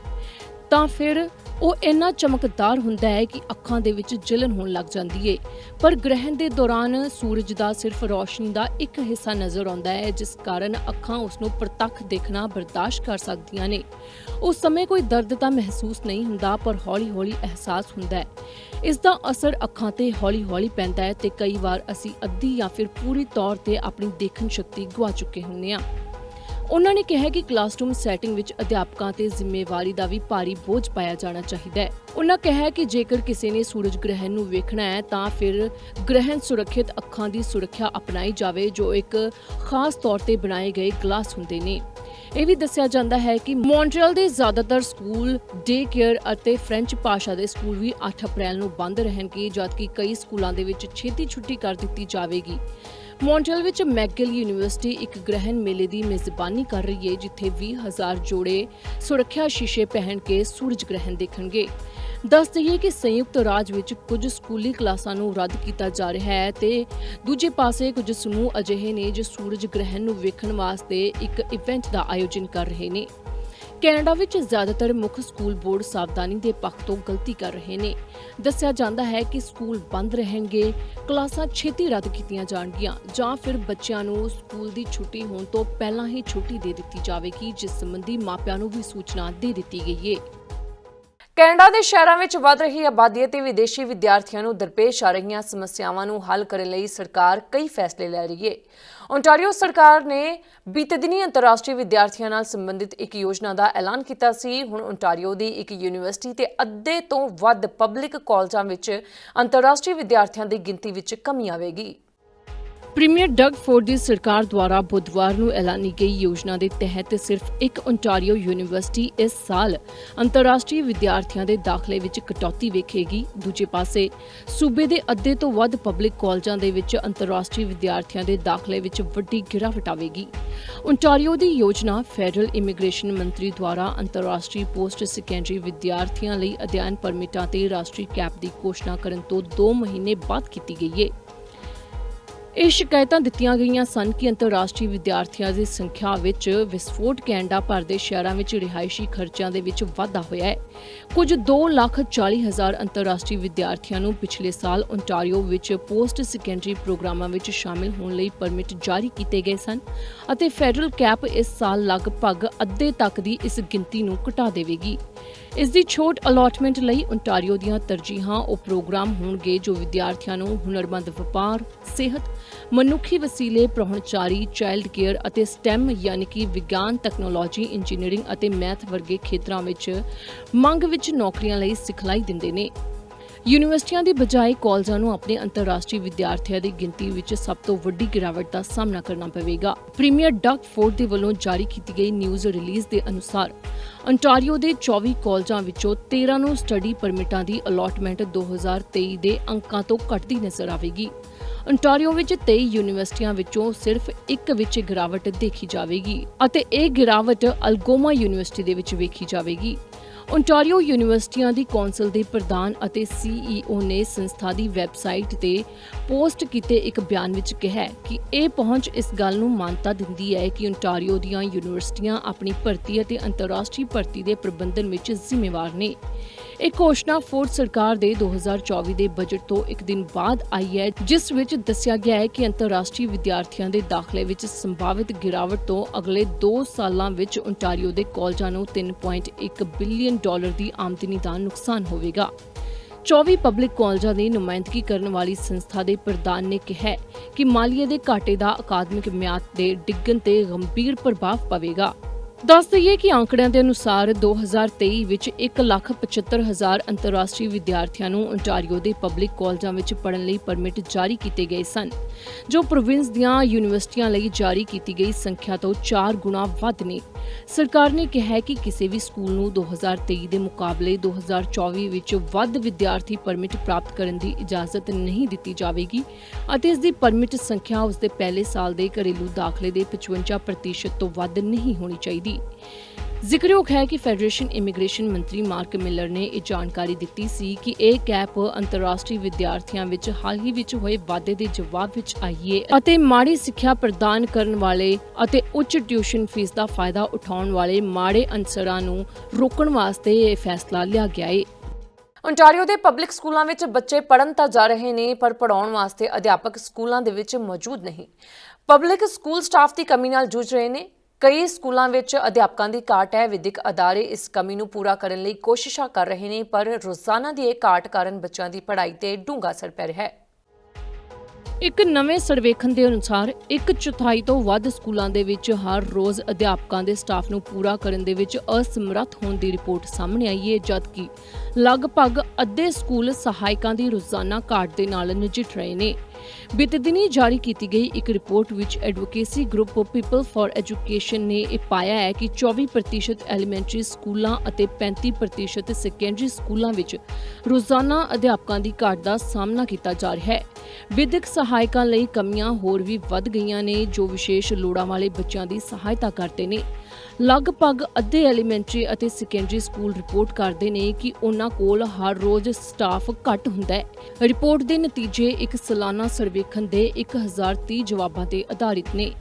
ਤਾਂ ਫਿਰ ਉਹ ਇੰਨਾ ਚਮਕਦਾਰ ਹੁੰਦਾ ਹੈ ਕਿ ਅੱਖਾਂ ਦੇ ਵਿੱਚ ਜਲਨ ਹੋਣ ਲੱਗ ਜਾਂਦੀ ਏ। ਪਰ ਗ੍ਰਹਿਣ ਦੇ ਦੌਰਾਨ ਸੂਰਜ ਦਾ ਸਿਰਫ ਰੌਸ਼ਨੀ ਦਾ ਇੱਕ ਹਿੱਸਾ ਨਜ਼ਰ ਆਉਂਦਾ ਹੈ, ਜਿਸ ਕਾਰਨ ਅੱਖਾਂ ਉਸ ਨੂੰ ਪ੍ਰਤੱਖ ਦੇਖਣਾ ਬਰਦਾਸ਼ਤ ਕਰ ਸਕਦੀਆਂ ਨੇ। ਉਸ ਸਮੇਂ ਕੋਈ ਦਰਦ ਤਾਂ ਮਹਿਸੂਸ ਨਹੀਂ ਹੁੰਦਾ, ਪਰ ਹੌਲੀ-ਹੌਲੀ ਅਹਿਸਾਸ ਹੁੰਦਾ ਹੈ। ਇਸ ਦਾ ਅਸਰ ਅੱਖਾਂ ਤੇ ਹੌਲੀ-ਹੌਲੀ ਪੈਂਦਾ ਹੈ ਤੇ ਕਈ ਵਾਰ ਅਸੀਂ ਅੱਧੀ ਜਾਂ ਫਿਰ ਪੂਰੀ ਤੌਰ ਤੇ ਆਪਣੀ ਦੇਖਣ ਸ਼ਕਤੀ ਗਵਾ ਚੁੱਕੇ ਹੁੰਦੇ ਹਾਂ। ਉਹਨਾਂ ਨੇ ਕਿਹਾ ਕਿ ਕਲਾਸਰੂਮ ਸੈਟਿੰਗ ਵਿੱਚ ਅਧਿਆਪਕਾਂ ਤੇ ਜ਼ਿੰਮੇਵਾਰੀ ਦਾ ਵੀ ਭਾਰੀ ਬੋਝ ਪਾਇਆ ਜਾਣਾ ਚਾਹੀਦਾ ਹੈ। ਉਹਨਾਂ ਕਿਹਾ ਕਿ ਜੇਕਰ ਕਿਸੇ ਨੇ ਸੂਰਜ ਗ੍ਰਹਿਣ ਨੂੰ ਵੇਖਣਾ ਹੈ, ਤਾਂ ਫਿਰ ਗ੍ਰਹਿਣ ਸੁਰੱਖਿਅਤ ਅੱਖਾਂ ਦੀ ਸੁਰੱਖਿਆ ਅਪਣਾਈ ਜਾਵੇ, ਜੋ ਇੱਕ ਖਾਸ ਤੌਰ ਤੇ ਬਣਾਏ ਗਏ ਗਲਾਸ ਹੁੰਦੇ ਨੇ। ਇਹ ਵੀ ਦੱਸਿਆ ਜਾਂਦਾ ਹੈ ਕਿ ਮੌਂਟਰੀਅਲ ਦੇ ਜ਼ਿਆਦਾਤਰ ਸਕੂਲ ਡੇ ਕੇਅਰ ਅਤੇ ਫ੍ਰੈਂਚ ਭਾਸ਼ਾ ਦੇ ਸਕੂਲ ਵੀ 8 ਅਪ੍ਰੈਲ ਨੂੰ ਬੰਦ ਰਹਿਣਗੇ, ਜਦਕਿ ਕਈ ਸਕੂਲਾਂ ਦੇ ਵਿੱਚ ਛੇਤੀ ਛੁੱਟੀ ਕਰ ਦਿੱਤੀ ਜਾਵੇਗੀ। ਮੌਂਟਰੀਅਲ ਵਿੱਚ ਮੈਗਿਲ ਯੂਨੀਵਰਸਿਟੀ ਇੱਕ ਗ੍ਰਹਿਣ ਮੇਲੇ ਦੀ ਮੇਜ਼ਬਾਨੀ ਕਰ ਰਹੀ ਹੈ, ਜਿੱਥੇ 20000 ਜੋੜੇ ਸੁਰੱਖਿਆ ਸ਼ੀਸ਼ੇ ਪਹਿਨ ਕੇ ਸੂਰਜ ਗ੍ਰਹਿਣ ਦੇਖਣਗੇ। ਦੱਸ ਦਈਏ ਕਿ ਸੰਯੁਕਤ ਰਾਜ ਵਿੱਚ ਕੁਝ ਸਕੂਲੀ ਕਲਾਸਾਂ ਨੂੰ ਰੱਦ ਕੀਤਾ ਜਾ ਰਿਹਾ ਹੈ ਤੇ ਦੂਜੇ ਪਾਸੇ ਕੁਝ ਸਮੂਹ ਅਜਿਹੇ ਨੇ ਜੋ ਸੂਰਜ ਗ੍ਰਹਿਣ ਨੂੰ ਵੇਖਣ ਵਾਸਤੇ ਇੱਕ ਇਵੈਂਟ ਦਾ ਆਯੋਜਨ ਕਰ ਰਹੇ ਨੇ। ਕੈਨੇਡਾ ਵਿੱਚ ਜ਼ਿਆਦਾਤਰ ਮੁੱਖ ਸਕੂਲ ਬੋਰਡ ਸਾਵਧਾਨੀ ਦੇ ਪੱਖ ਤੋਂ ਗਲਤੀ ਕਰ ਰਹੇ ਨੇ। ਦੱਸਿਆ ਜਾਂਦਾ ਹੈ ਕਿ ਸਕੂਲ ਬੰਦ ਰਹਿਣਗੇ, ਕਲਾਸਾਂ ਛੇਤੀ ਰੱਦ ਕੀਤੀਆਂ ਜਾਣਗੀਆਂ, ਜਾਂ ਫਿਰ ਬੱਚਿਆਂ ਨੂੰ ਸਕੂਲ ਦੀ ਛੁੱਟੀ ਹੋਣ ਤੋਂ ਪਹਿਲਾਂ ਹੀ ਛੁੱਟੀ ਦੇ ਦਿੱਤੀ ਜਾਵੇਗੀ, ਜਿਸ ਸੰਬੰਧੀ ਮਾਪਿਆਂ ਨੂੰ ਵੀ ਸੂਚਨਾ ਦੇ ਦਿੱਤੀ ਗਈ ਹੈ
ਕੈਨੇਡਾ ਦੇ ਸ਼ਹਿਰਾਂ ਵਿੱਚ ਵੱਧ ਰਹੀ ਆਬਾਦੀ ਅਤੇ ਵਿਦੇਸ਼ੀ ਵਿਦਿਆਰਥੀਆਂ ਨੂੰ ਦਰਪੇਸ਼ ਆ ਰਹੀਆਂ ਸਮੱਸਿਆਵਾਂ ਨੂੰ ਹੱਲ ਕਰਨ ਲਈ ਸਰਕਾਰ ਕਈ ਫੈਸਲੇ ਲੈ ਰਹੀ ਹੈ ਓਨਟਾਰੀਓ ਸਰਕਾਰ ਨੇ ਬੀਤੇ ਦਿਨੀ ਅੰਤਰਰਾਸ਼ਟਰੀ ਵਿਦਿਆਰਥੀਆਂ ਨਾਲ ਸੰਬੰਧਿਤ ਇੱਕ ਯੋਜਨਾ ਦਾ ਐਲਾਨ ਕੀਤਾ ਸੀ। ਹੁਣ ਓਨਟਾਰੀਓ ਦੀ ਇੱਕ ਯੂਨੀਵਰਸਿਟੀ ਤੇ ਅੱਧੇ ਤੋਂ ਵੱਧ ਪਬਲਿਕ ਕਾਲਜਾਂ ਵਿੱਚ ਅੰਤਰਰਾਸ਼ਟਰੀ ਵਿਦਿਆਰਥੀਆਂ ਦੀ ਗਿਣਤੀ ਵਿੱਚ ਕਮੀ ਆਵੇਗੀ।
ਪ੍ਰੀਮੀਅਰ ਡਗ ਫੋਰਡ ਦੀ ਸਰਕਾਰ ਦੁਆਰਾ ਬੁੱਧਵਾਰ ਨੂੰ ਐਲਾਨੀ ਗਈ ਯੋਜਨਾ ਦੇ ਤਹਿਤ ਸਿਰਫ ਇੱਕ ਓਨਟਾਰੀਓ ਯੂਨੀਵਰਸਿਟੀ ਇਸ ਸਾਲ ਅੰਤਰਰਾਸ਼ਟਰੀ ਵਿਦਿਆਰਥੀਆਂ ਦੇ ਦਾਖਲੇ ਵਿੱਚ ਕਟੌਤੀ ਵੇਖੇਗੀ। ਦੂਜੇ ਪਾਸੇ, ਸੂਬੇ ਦੇ ਅੱਧੇ ਤੋਂ ਵੱਧ ਪਬਲਿਕ ਕਾਲਜਾਂ ਦੇ ਵਿੱਚ ਅੰਤਰਰਾਸ਼ਟਰੀ ਵਿਦਿਆਰਥੀਆਂ ਦੇ ਦਾਖਲੇ ਵਿੱਚ ਵੱਡੀ ਗਿਰਾਵਟ ਆਵੇਗੀ। ਓਨਟਾਰੀਓ ਦੀ ਯੋਜਨਾ ਫੈਡਰਲ ਇਮੀਗ੍ਰੇਸ਼ਨ ਮੰਤਰੀ ਦੁਆਰਾ ਅੰਤਰਰਾਸ਼ਟਰੀ ਪੋਸਟ ਸੈਕੰਡਰੀ ਵਿਦਿਆਰਥੀਆਂ ਲਈ ਅਧਿਐਨ ਪਰਮਿਟਾਂ ਤੇ ਰਾਸ਼ਟਰੀ ਕੈਪ ਦੀ ਘੋਸ਼ਣਾ ਕਰਨ ਤੋਂ 2 ਮਹੀਨੇ ਬਾਅਦ ਕੀਤੀ ਗਈ ਹੈ ਇਹ ਸ਼ਿਕਾਇਤਾਂ ਦਿੱਤੀਆਂ ਗਈਆਂ ਸਨ ਕਿ ਅੰਤਰਰਾਸ਼ਟਰੀ ਵਿਦਿਆਰਥੀਆਂ ਦੀ ਸੰਖਿਆ ਵਿੱਚ ਵਿਸਫੋਟ ਕੈਨੇਡਾ ਭਰ ਦੇ ਸ਼ਹਿਰਾਂ ਵਿੱਚ ਰਿਹਾਇਸ਼ੀ ਖਰਚਿਆਂ ਦੇ ਵਿੱਚ ਵਾਧਾ ਹੋਇਆ ਹੈ। ਕੁਝ 2 ਲੱਖ 40 ਹਜ਼ਾਰ ਅੰਤਰਰਾਸ਼ਟਰੀ ਵਿਦਿਆਰਥੀਆਂ ਨੂੰ ਪਿਛਲੇ ਸਾਲ ਓਨਟਾਰੀਓ ਵਿੱਚ ਪੋਸਟ ਸੈਕੰਡਰੀ ਪ੍ਰੋਗਰਾਮਾਂ ਵਿੱਚ ਸ਼ਾਮਿਲ ਹੋਣ ਲਈ ਪਰਮਿਟ ਜਾਰੀ ਕੀਤੇ ਗਏ ਸਨ ਅਤੇ ਫੈਡਰਲ ਕੈਪ ਇਸ ਸਾਲ ਲਗਭਗ ਅੱਧੇ ਤੱਕ ਦੀ ਇਸ ਗਿਣਤੀ ਨੂੰ ਘਟਾ ਦੇਵੇਗੀ। ਇਸ ਦੀ ਛੋਟ ਅਲਾਟਮੈਂਟ ਲਈ ਓਨਟਾਰੀਓ ਦੀਆਂ ਤਰਜੀਹਾਂ, ਉਹ ਪ੍ਰੋਗਰਾਮ ਹੋਣਗੇ ਜੋ ਵਿਦਿਆਰਥੀਆਂ ਨੂੰ ਹੁਨਰਮੰਦ ਵਪਾਰ, ਸਿਹਤ, ਮਨੁੱਖੀ ਵਸੀਲੇ ਪਹੁੰਚਾਰੀ ਚਾਈਲਡ ਕੇਅਰ ਅਤੇ ਸਟੈਮ ਯਾਨੀ ਕਿ ਵਿਗਿਆਨ ਤਕਨਾਲੋਜੀ ਇੰਜੀਨੀਅਰਿੰਗ ਅਤੇ ਮੈਥ ਵਰਗੇ ਖੇਤਰਾਂ ਵਿੱਚ ਮੰਗ ਵਿੱਚ ਨੌਕਰੀਆਂ ਲਈ ਸਿਖਲਾਈ ਦਿੰਦੇ ਨੇ। ਯੂਨੀਵਰਸਿਟੀਆਂ ਦੀ ਬਜਾਏ ਕਾਲਜਾਂ ਨੂੰ ਆਪਣੇ ਅੰਤਰਰਾਸ਼ਟਰੀ ਵਿਦਿਆਰਥੀਆਂ ਦੀ ਗਿਣਤੀ ਵਿੱਚ ਸਭ ਤੋਂ ਵੱਡੀ ਗਿਰਾਵਟ ਦਾ ਸਾਹਮਣਾ ਕਰਨਾ ਪਵੇਗਾ। ਪ੍ਰੀਮੀਅਰ ਡਗ ਫੋਰਡ ਦੇ ਵੱਲੋਂ ਜਾਰੀ ਕੀਤੀ ਗਈ ਨਿਊਜ਼ ਰਿਲੀਜ਼ ਦੇ ਅਨੁਸਾਰ ontario ਦੇ 24 ਕਾਲਜਾਂ ਵਿੱਚੋਂ 13 ਨੂੰ ਸਟੱਡੀ ਪਰਮਿਟਾਂ ਦੀ ਅਲਾਟਮੈਂਟ 2023 ਦੇ ਅੰਕਾਂ ਤੋਂ ਘਟਦੀ ਨਜ਼ਰ ਆਵੇਗੀ। ਅੰਟਾਰੀਓ ਵਿੱਚ 23 ਯੂਨੀਵਰਸਿਟੀਆਂ ਵਿੱਚੋਂ ਸਿਰਫ ਇੱਕ ਵਿੱਚ ਗਿਰਾਵਟ ਦੇਖੀ ਜਾਵੇਗੀ ਅਤੇ ਇਹ ਗਿਰਾਵਟ ਅਲਗੋਮਾ ਯੂਨੀਵਰਸਿਟੀ ਦੇ ਵਿੱਚ ਵੇਖੀ ਜਾਵੇਗੀ। ਓਨਟਾਰੀਓ ਯੂਨੀਵਰਸਿਟੀਆਂ ਦੀ ਕੌਂਸਲ ਦੇ ਪ੍ਰਧਾਨ ਅਤੇ ਸੀਈਓ ਨੇ ਸੰਸਥਾ ਦੀ ਵੈਬਸਾਈਟ ਤੇ ਪੋਸਟ ਕੀਤੇ ਇੱਕ ਬਿਆਨ ਵਿੱਚ ਕਿਹਾ ਕਿ ਇਹ ਪਹੁੰਚ ਇਸ ਗੱਲ ਨੂੰ ਮਾਨਤਾ ਦਿੰਦੀ ਹੈ ਕਿ ਓਨਟਾਰੀਓ ਦੀਆਂ ਯੂਨੀਵਰਸਿਟੀਆਂ ਆਪਣੀ ਭਰਤੀ ਅਤੇ ਅੰਤਰਰਾਸ਼ਟਰੀ ਭਰਤੀ ਦੇ ਪ੍ਰਬੰਧਨ ਵਿੱਚ ਜ਼ਿੰਮੇਵਾਰ ਨੇ। ਇਹ ਘੋਸ਼ਣਾ ਫੋਰਡ ਸਰਕਾਰ ਦੇ 2024 ਦੇ ਬਜਟ ਤੋਂ ਇੱਕ ਦਿਨ ਬਾਅਦ ਆਈ ਹੈ, ਜਿਸ ਵਿੱਚ ਦੱਸਿਆ ਗਿਆ ਹੈ ਕਿ ਅੰਤਰਰਾਸ਼ਟਰੀ ਵਿਦਿਆਰਥੀਆਂ ਦੇ ਦਾਖਲੇ ਵਿੱਚ ਸੰਭਾਵਿਤ ਗਿਰਾਵਟ ਤੋਂ ਅਗਲੇ 2 ਸਾਲਾਂ ਵਿੱਚ ਓਨਟਾਰੀਓ ਦੇ ਕਾਲਜਾਂ ਨੂੰ 3.1 ਬਿਲੀਅਨ ਡਾਲਰ ਦੀ ਆਮਦਨੀ ਦਾ ਨੁਕਸਾਨ ਹੋਵੇਗਾ। 24 ਪਬਲਿਕ ਕਾਲਜਾਂ ਦੀ ਨੁਮਾਇੰਦਗੀ ਕਰਨ ਵਾਲੀ ਸੰਸਥਾ ਦੇ ਪ੍ਰਧਾਨ ਨੇ ਕਿਹਾ ਕਿ ਮਾਲੀਏ ਦੇ ਘਾਟੇ ਦਾ ਅਕਾਦਮਿਕ ਮਿਆਦ ਦੇ ਡਿੱਗਣ ਤੇ ਗੰਭੀਰ ਪ੍ਰਭਾਵ ਪਵੇਗਾ। ਦੱਸ ਦਈਏ ਕਿ ਆંકੜਿਆਂ ਦੇ ਅਨੁਸਾਰ 2023 ਵਿੱਚ 1,75,000 ਅੰਤਰਰਾਸ਼ਟਰੀ ਵਿਦਿਆਰਥੀਆਂ ਨੂੰ ਓਨਟਾਰੀਓ ਦੇ ਪਬਲਿਕ ਕਾਲਜਾਂ ਵਿੱਚ ਪੜ੍ਹਨ ਲਈ ਪਰਮਿਟ ਜਾਰੀ ਕੀਤੇ ਗਏ ਸਨ ਜੋ ਪ੍ਰੋਵਿੰਸ ਦੀਆਂ ਯੂਨੀਵਰਸਿਟੀਆਂ ਲਈ ਜਾਰੀ ਕੀਤੀ ਗਈ ਸੰਖਿਆ ਤੋਂ 4 ਗੁਣਾ ਵੱਧ ਨੇ। ਸਰਕਾਰ ਨੇ ਕਿਹਾ ਕਿ ਕਿਸੇ ਵੀ ਸਕੂਲ ਨੂੰ 2023 ਦੇ ਮੁਕਾਬਲੇ 2024 ਵਿੱਚ ਵੱਧ ਵਿਦਿਆਰਥੀ ਪਰਮਿਟ ਪ੍ਰਾਪਤ ਕਰਨ ਦੀ ਇਜਾਜ਼ਤ ਨਹੀਂ ਦਿੱਤੀ ਜਾਵੇਗੀ ਅਤੇ ਇਸ ਦੀ ਪਰਮਿਟ ਸੰਖਿਆ ਉਸ ਦੇ ਪਹਿਲੇ ਸਾਲ ਦੇ ਘਰੇਲੂ ਦਾਖਲੇ ਦੇ 55% ਤੋਂ ਵੱਧ ਨਹੀਂ ਹੋਣੀ ਚਾਹੀਦੀ। ਜ਼ਿਕਰਯੋਗ ਹੈ ਕਿ ਫੈਡਰੇਸ਼ਨ ਇਮੀਗ੍ਰੇਸ਼ਨ ਮੰਤਰੀ ਮਾਰਕ ਮਿਲਰ ਨੇ ਇਹ ਜਾਣਕਾਰੀ ਦਿੱਤੀ ਸੀ ਕਿ ਇਹ ਕੈਪ ਅੰਤਰਰਾਸ਼ਟਰੀ ਵਿਦਿਆਰਥੀਆਂ ਵਿੱਚ ਹਾਲ ਹੀ ਵਿੱਚ ਹੋਏ ਵਾਧੇ ਦੇ ਜਵਾਬ ਵਿੱਚ ਆਈ ਹੈ ਅਤੇ ਮਾੜੀ ਸਿੱਖਿਆ ਪ੍ਰਦਾਨ ਕਰਨ ਵਾਲੇ ਅਤੇ ਉੱਚ ਟਿਊਸ਼ਨ ਫੀਸ ਦਾ ਫਾਇਦਾ ਉਠਾਉਣ ਵਾਲੇ ਮਾੜੇ ਅਨਸਰਾਂ ਨੂੰ ਰੋਕਣ ਵਾਸਤੇ ਇਹ ਫੈਸਲਾ ਲਿਆ ਗਿਆ ਹੈ
ontario ਦੇ ਪਬਲਿਕ ਸਕੂਲਾਂ ਵਿੱਚ ਬੱਚੇ ਪੜਨ ਤਾਂ ਜਾ ਰਹੇ ਨੇ, ਪਰ ਪੜਾਉਣ ਵਾਸਤੇ ਅਧਿਆਪਕ ਸਕੂਲਾਂ ਦੇ ਵਿੱਚ ਮੌਜੂਦ ਨਹੀਂ। ਪਬਲਿਕ ਸਕੂਲ ਸਟਾਫ ਦੀ ਕਮੀ ਨਾਲ ਜੂਝ ਰਹੇ ਨੇ। ਕਈ ਸਕੂਲਾਂ ਵਿੱਚ ਅਧਿਆਪਕਾਂ ਦੀ ਘਾਟ ਹੈ। ਵਿਦਿਅਕ ਅਦਾਰੇ ਇਸ ਕਮੀ ਨੂੰ ਪੂਰਾ ਕਰਨ ਲਈ ਕੋਸ਼ਿਸ਼ਾਂ ਕਰ ਰਹੇ ਨੇ, ਪਰ ਰੋਜ਼ਾਨਾ ਦੀ ਇਹ ਘਾਟ ਕਾਰਨ ਬੱਚਿਆਂ ਦੀ ਪੜ੍ਹਾਈ ਤੇ ਡੂੰਘਾ ਅਸਰ ਪੈ ਰਿਹਾ ਹੈ।
ਇੱਕ ਨਵੇਂ ਸਰਵੇਖਣ ਦੇ ਅਨੁਸਾਰ ਇੱਕ ਚੌਥਾਈ ਤੋਂ ਵੱਧ ਸਕੂਲਾਂ ਦੇ ਵਿੱਚ ਹਰ ਰੋਜ਼ ਅਧਿਆਪਕਾਂ ਦੇ ਸਟਾਫ ਨੂੰ ਪੂਰਾ ਕਰਨ ਦੇ ਵਿੱਚ ਅਸਮਰੱਥ ਹੋਣ ਦੀ ਰਿਪੋਰਟ ਸਾਹਮਣੇ ਆਈ ਹੈ, ਜਦਕਿ ਲਗਭਗ ਅੱਧੇ ਸਕੂਲ ਸਹਾਇਕਾਂ ਦੀ ਰੋਜ਼ਾਨਾ ਘਾਟ ਦੇ ਨਾਲ ਨਜਿੱਠ ਰਹੇ ਨੇ। ਬੀਤੇ ਦਿਨੀ ਜਾਰੀ ਕੀਤੀ ਗਈ ਇੱਕ ਰਿਪੋਰਟ ਵਿੱਚ advocacy group People for Education ਨੇ ਇਹ ਪਾਇਆ ਹੈ ਕਿ 24% ਐਲੀਮੈਂਟਰੀ ਸਕੂਲਾਂ ਅਤੇ 35% ਸੈਕੰਡਰੀ ਸਕੂਲਾਂ ਵਿੱਚ ਰੋਜ਼ਾਨਾ ਅਧਿਆਪਕਾਂ ਦੀ ਘਾਟ ਦਾ ਸਾਹਮਣਾ ਕੀਤਾ ਜਾ ਰਿਹਾ ਹੈ। ਵਿਦਿਅਕ ਸਹਾਇਕਾਂ ਲਈ ਕਮੀਆਂ ਹੋਰ ਵੀ ਵੱਧ ਗਈਆਂ ਨੇ, ਜੋ ਵਿਸ਼ੇਸ਼ ਲੋੜਾਂ ਵਾਲੇ ਬੱਚਿਆਂ ਦੀ ਸਹਾਇਤਾ ਕਰਦੇ ਨੇ। ਲਗਭਗ ਅੱਧੇ ਐਲੀਮੈਂਟਰੀ ਅਤੇ ਸੈਕੰਡਰੀ ਸਕੂਲ ਰਿਪੋਰਟ ਕਰਦੇ ਨੇ ਕਿ ਉਹਨਾਂ ਕੋਲ ਹਰ ਰੋਜ਼ ਸਟਾਫ ਘੱਟ ਹੁੰਦਾ ਹੈ। ਰਿਪੋਰਟ ਦੇ ਨਤੀਜੇ ਇੱਕ ਸਾਲਾਨਾ ਸਰਵੇਖਣ ਦੇ 1030 ਜਵਾਬਾਂ ਤੇ ਆਧਾਰਿਤ ਨੇ।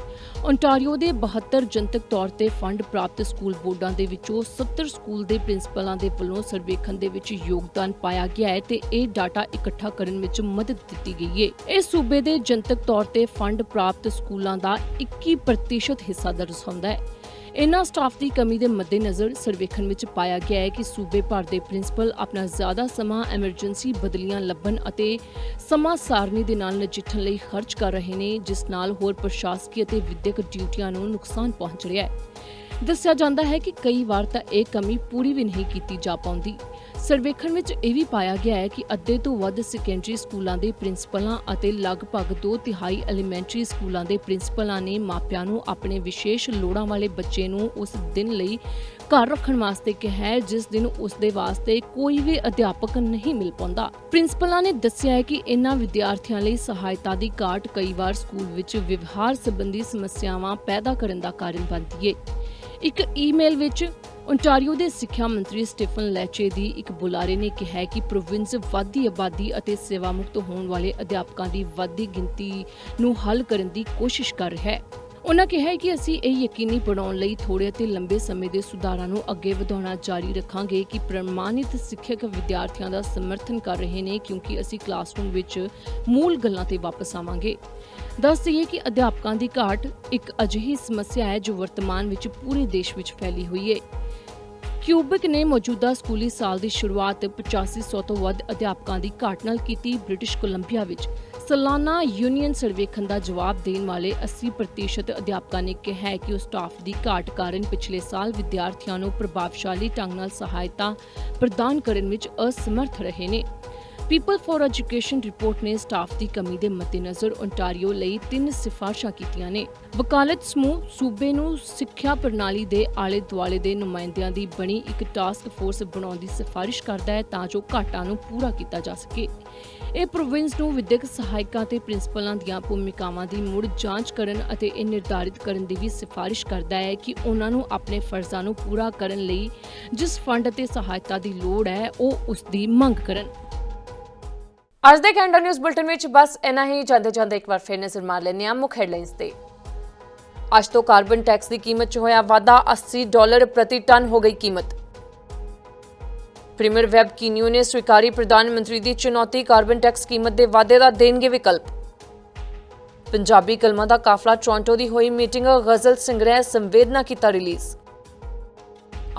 ਓਨਟਾਰੀਓ ਦੇ 72 ਜਨਤਕ ਤੌਰ ਤੇ ਫੰਡ ਪ੍ਰਾਪਤ ਸਕੂਲ ਬੋਰਡਾਂ ਦੇ ਵਿੱਚੋਂ 70 ਸਕੂਲ ਦੇ ਪ੍ਰਿੰਸੀਪਲਾਂ ਦੇ ਵੱਲੋਂ ਸਰਵੇਖਣ ਦੇ ਵਿੱਚ ਯੋਗਦਾਨ ਪਾਇਆ ਗਿਆ ਹੈ ਤੇ ਇਹ ਡਾਟਾ ਇਕੱਠਾ ਕਰਨ ਵਿੱਚ ਮਦਦ ਦਿੱਤੀ ਗਈ ਹੈ। ਇਹ ਸੂਬੇ ਦੇ ਜਨਤਕ ਤੌਰ ਤੇ ਫੰਡ ਪ੍ਰਾਪਤ ਸਕੂਲਾਂ ਦਾ 21% ਹਿੱਸਾ ਦਰਸਾਉਂਦਾ ਹੈ। ਇਨ੍ਹਾਂ ਸਟਾਫ ਦੀ ਕਮੀ ਦੇ ਮੱਦੇਨਜ਼ਰ ਸਰਵੇਖਣ ਵਿੱਚ ਪਾਇਆ ਗਿਆ ਹੈ ਕਿ ਸੂਬੇ ਭਰ ਦੇ ਪ੍ਰਿੰਸੀਪਲ ਆਪਣਾ ਜ਼ਿਆਦਾ ਸਮਾਂ ਐਮਰਜੈਂਸੀ ਬਦਲੀਆਂ ਲੱਭਣ ਅਤੇ ਸਮਾਂ ਸਾਰਣੀ ਦੇ ਨਾਲ ਨਜਿੱਠਣ ਲਈ ਖਰਚ ਕਰ ਰਹੇ ਨੇ, ਜਿਸ ਨਾਲ ਹੋਰ ਪ੍ਰਸ਼ਾਸਕੀ ਅਤੇ ਵਿਦਿਅਕ ਡਿਊਟੀਆਂ ਨੂੰ ਨੁਕਸਾਨ ਪਹੁੰਚ ਰਿਹਾ ਹੈ। ਦੱਸਿਆ ਜਾਂਦਾ ਹੈ ਕਿ ਕਈ ਵਾਰ ਤਾਂ ਇਹ ਕਮੀ ਪੂਰੀ ਵੀ ਨਹੀਂ ਕੀਤੀ ਜਾ ਪਾਉਂਦੀ। ਸਰਵੇਖਣ ਵਿੱਚ ਇਹ ਵੀ ਪਾਇਆ ਗਿਆ ਹੈ ਕਿ ਅੱਧੇ ਤੋਂ ਵੱਧ ਸੈਕੰਡਰੀ ਸਕੂਲਾਂ ਦੇ ਪ੍ਰਿੰਸੀਪਲਾਂ ਅਤੇ ਲਗਭਗ 2 ਤਿਹਾਈ ਐਲੀਮੈਂਟਰੀ ਸਕੂਲਾਂ ਦੇ ਪ੍ਰਿੰਸੀਪਲਾਂ ਨੇ ਮਾਪਿਆਂ ਨੂੰ ਆਪਣੇ ਵਿਸ਼ੇਸ਼ ਲੋੜਾਂ ਵਾਲੇ ਬੱਚੇ ਨੂੰ ਉਸ ਦਿਨ ਲਈ ਘਰ ਰੱਖਣ ਵਾਸਤੇ ਕਿਹਾ ਹੈ, ਜਿਸ ਦਿਨ ਉਸ ਦੇ ਵਾਸਤੇ ਕੋਈ ਵੀ ਅਧਿਆਪਕ ਨਹੀਂ ਮਿਲ ਪਾਉਂਦਾ। ਪ੍ਰਿੰਸੀਪਲਾਂ ਨੇ ਦੱਸਿਆ ਹੈ ਕਿ ਇਨ੍ਹਾਂ ਵਿਦਿਆਰਥੀਆਂ ਲਈ ਸਹਾਇਤਾ ਦੀ ਘਾਟ ਕਈ ਵਾਰ ਸਕੂਲ ਵਿੱਚ ਵਿਵਹਾਰ ਸੰਬੰਧੀ ਸਮੱਸਿਆਵਾਂ ਪੈਦਾ ਕਰਨ ਦਾ ਕਾਰਨ ਬਣਦੀ ਹੈ ਇੱਕ ਈਮੇਲ ਵਿੱਚ ਓਨਟਾਰੀਓ ਦੇ ਸਿੱਖਿਆ ਮੰਤਰੀ ਸਟੀਫਨ ਲੈਚੇ ਦੀ ਇੱਕ ਬੁਲਾਰੇ ਨੇ ਕਿਹਾ ਕਿ ਪ੍ਰੋਵਿੰਸ ਵਾਧੀ ਆਬਾਦੀ ਅਤੇ ਸੇਵਾ ਹੋਣ ਵਾਲੇ ਅਧਿਆਪਕਾਂ ਦੀ ਵਾਧੀ ਗਿਣਤੀ ਨੂੰ ਹੱਲ ਕਰਨ ਦੀ ਕੋਸ਼ਿਸ਼ ਕਰ ਰਿਹਾ ਹੈ। ਉਹਨਾਂ ਕਿਹਾ ਕਿ ਅਸੀਂ ਇਹ ਯਕੀਨੀ ਬਣਾਉਣ ਲਈ ਥੋੜੇ ਅਤੇ ਲੰਬੇ ਸਮੇਂ ਦੇ ਸੁਧਾਰਾਂ ਨੂੰ ਅੱਗੇ ਵਧਾਉਣਾ ਜਾਰੀ ਰੱਖਾਂਗੇ ਕਿ ਪ੍ਰਮਾਣਿਤ ਸਿੱਖਿਅਕ ਵਿਦਿਆਰਥੀਆਂ ਦਾ ਸਮਰਥਨ ਕਰ ਰਹੇ ਨੇ ਕਿਉਂਕਿ ਅਸੀਂ ਕਲਾਸਰੂਮ ਵਿੱਚ ਮੂਲ ਗੱਲਾਂ ਤੇ ਵਾਪਸ ਆਵਾਂਗੇ। ਦੱਸ ਦਈਏ ਕਿ ਅਧਿਆਪਕਾਂ ਦੀ ਘਾਟ ਇੱਕ ਅਜਿਹੀ ਸਮੱਸਿਆ ਹੈ ਜੋ ਵਰਤਮਾਨ ਵਿੱਚ ਪੂਰੇ ਦੇਸ਼ ਵਿੱਚ ਫੈਲੀ ਹੋਈ ਹੈ। ਕਿਊਬਿਕ ਨੇ ਮੌਜੂਦਾ ਸਕੂਲੀ ਸਾਲ ਦੀ ਸ਼ੁਰੂਆਤ 8500 ਤੋਂ ਵੱਧ ਅਧਿਆਪਕਾਂ ਦੀ ਘਾਟ ਨਾਲ ਕੀਤੀ ਬ੍ਰਿਟਿਸ਼ ਕੋਲੰਬੀਆ ਵਿੱਚ। ਸਾਲਾਨਾ ਯੂਨੀਅਨ ਸਰਵੇਖਣ ਦਾ ਜਵਾਬ ਦੇਣ ਵਾਲੇ 80% ਅਧਿਆਪਕਾਂ ਨੇ ਕਿਹਾ ਹੈ ਕਿ ਉਹ ਸਟਾਫ ਦੀ ਘਾਟ ਕਾਰਨ ਪਿਛਲੇ ਸਾਲ ਵਿਦਿਆਰਥੀਆਂ ਨੂੰ ਪ੍ਰਭਾਵਸ਼ਾਲੀ ਢੰਗ ਨਾਲ ਸਹਾਇਤਾ ਪ੍ਰਦਾਨ ਕਰਨ ਵਿੱਚ ਅਸਮਰਥ ਰਹੇ ਨੇ। ਪੀਪਲ ਫॉर ਐਜੂਕੇਸ਼ਨ ਰਿਪੋਰਟ ਨੇ ਸਟਾਫ ਦੀ ਕਮੀ ਦੇ ਮੱਦੇਨਜ਼ਰ ਓਨਟਾਰੀਓ ਲਈ ਤਿੰਨ ਸਿਫਾਰਸ਼ਾਂ ਕੀਤੀਆਂ ਨੇ। ਵਕਾਲਤ ਸਮੂਹ ਸੂਬੇ ਨੂੰ ਸਿੱਖਿਆ ਪ੍ਰਣਾਲੀ ਦੇ ਆਲੇ ਦੁਆਲੇ ਦੇ ਨੁਮਾਇੰਦਿਆਂ ਦੀ ਬਣੀ ਇੱਕ ਟਾਸਕ ਫੋਰਸ ਬਣਾਉਣ ਦੀ ਸਿਫਾਰਿਸ਼ ਕਰਦਾ ਹੈ ਤਾਂ ਜੋ ਘਾਟਾਂ ਨੂੰ ਪੂਰਾ ਕੀਤਾ ਜਾ ਸਕੇ। ਇਹ ਪ੍ਰੋਵਿੰਸ ਨੂੰ ਵਿਦਿਅਕ ਸਹਾਇਕਾਂ ਤੇ ਪ੍ਰਿੰਸੀਪਲਾਂ ਦੀਆਂ ਭੂਮਿਕਾਵਾਂ ਦੀ ਮੁੜ ਜਾਂਚ ਕਰਨ ਅਤੇ ਇਹ ਨਿਰਧਾਰਿਤ ਕਰਨ ਦੀ ਵੀ ਸਿਫਾਰਿਸ਼ ਕਰਦਾ ਹੈ ਕਿ ਉਹਨਾਂ ਨੂੰ ਆਪਣੇ ਫਰਜ਼ਾਂ ਨੂੰ ਪੂਰਾ ਕਰਨ ਲਈ ਜਿਸ ਫੰਡ ਅਤੇ ਸਹਾਇਤਾ ਦੀ ਲੋੜ ਹੈ, ਉਹ ਉਸ ਦੀ ਮੰਗ ਕਰਨ।
ਅੱਜ ਦੇ ਕੈਨੇਡਾ ਨਿਊਜ਼ ਬੁਲਟਨ ਵਿੱਚ ਬਸ ਇੰਨਾ ਹੀ। ਜਾਂਦੇ ਜਾਂਦੇ ਇੱਕ ਵਾਰ ਫਿਰ ਨਜ਼ਰ ਮਾਰ ਲੈਂਦੇ ਹਾਂ ਮੁੱਖ ਹੈਡਲਾਈਨਸ ਤੇ। ਅੱਜ ਤੋਂ ਕਾਰਬਨ ਟੈਕਸ ਦੀ ਕੀਮਤ 'ਚ ਹੋਇਆ ਵਾਧਾ 80 ਡਾਲਰ ਪ੍ਰਤੀ ਟਨ ਹੋ ਗਈ ਕੀਮਤ। ਪ੍ਰੀਮੀਅਰ ਵੈਬ ਕੀਨਿਓ ਨੇ ਸਵੀਕਾਰੀ ਪ੍ਰਧਾਨ ਮੰਤਰੀ ਦੀ ਚੁਣੌਤੀ ਕਾਰਬਨ ਟੈਕਸ ਕੀਮਤ ਦੇ ਵਾਧੇ ਦਾ ਦੇਣਗੇ ਵਿਕਲਪ। ਪੰਜਾਬੀ ਕਲਮਾਂ ਦਾ ਕਾਫਲਾ ਟੋਰਾਂਟੋ ਦੀ ਹੋਈ ਮੀਟਿੰਗ, ਗਜ਼ਲ ਸੰਗ੍ਰਹਿ ਸੰਵੇਦਨਾ ਕੀਤਾ ਰਿਲੀਜ਼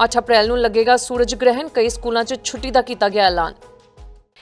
8 ਅਪ੍ਰੈਲ ਨੂੰ ਲੱਗੇਗਾ ਸੂਰਜ ਗ੍ਰਹਿਣ, ਕਈ ਸਕੂਲਾਂ 'ਚ ਛੁੱਟੀ ਦਾ ਕੀਤਾ ਗਿਆ ਐਲਾਨ।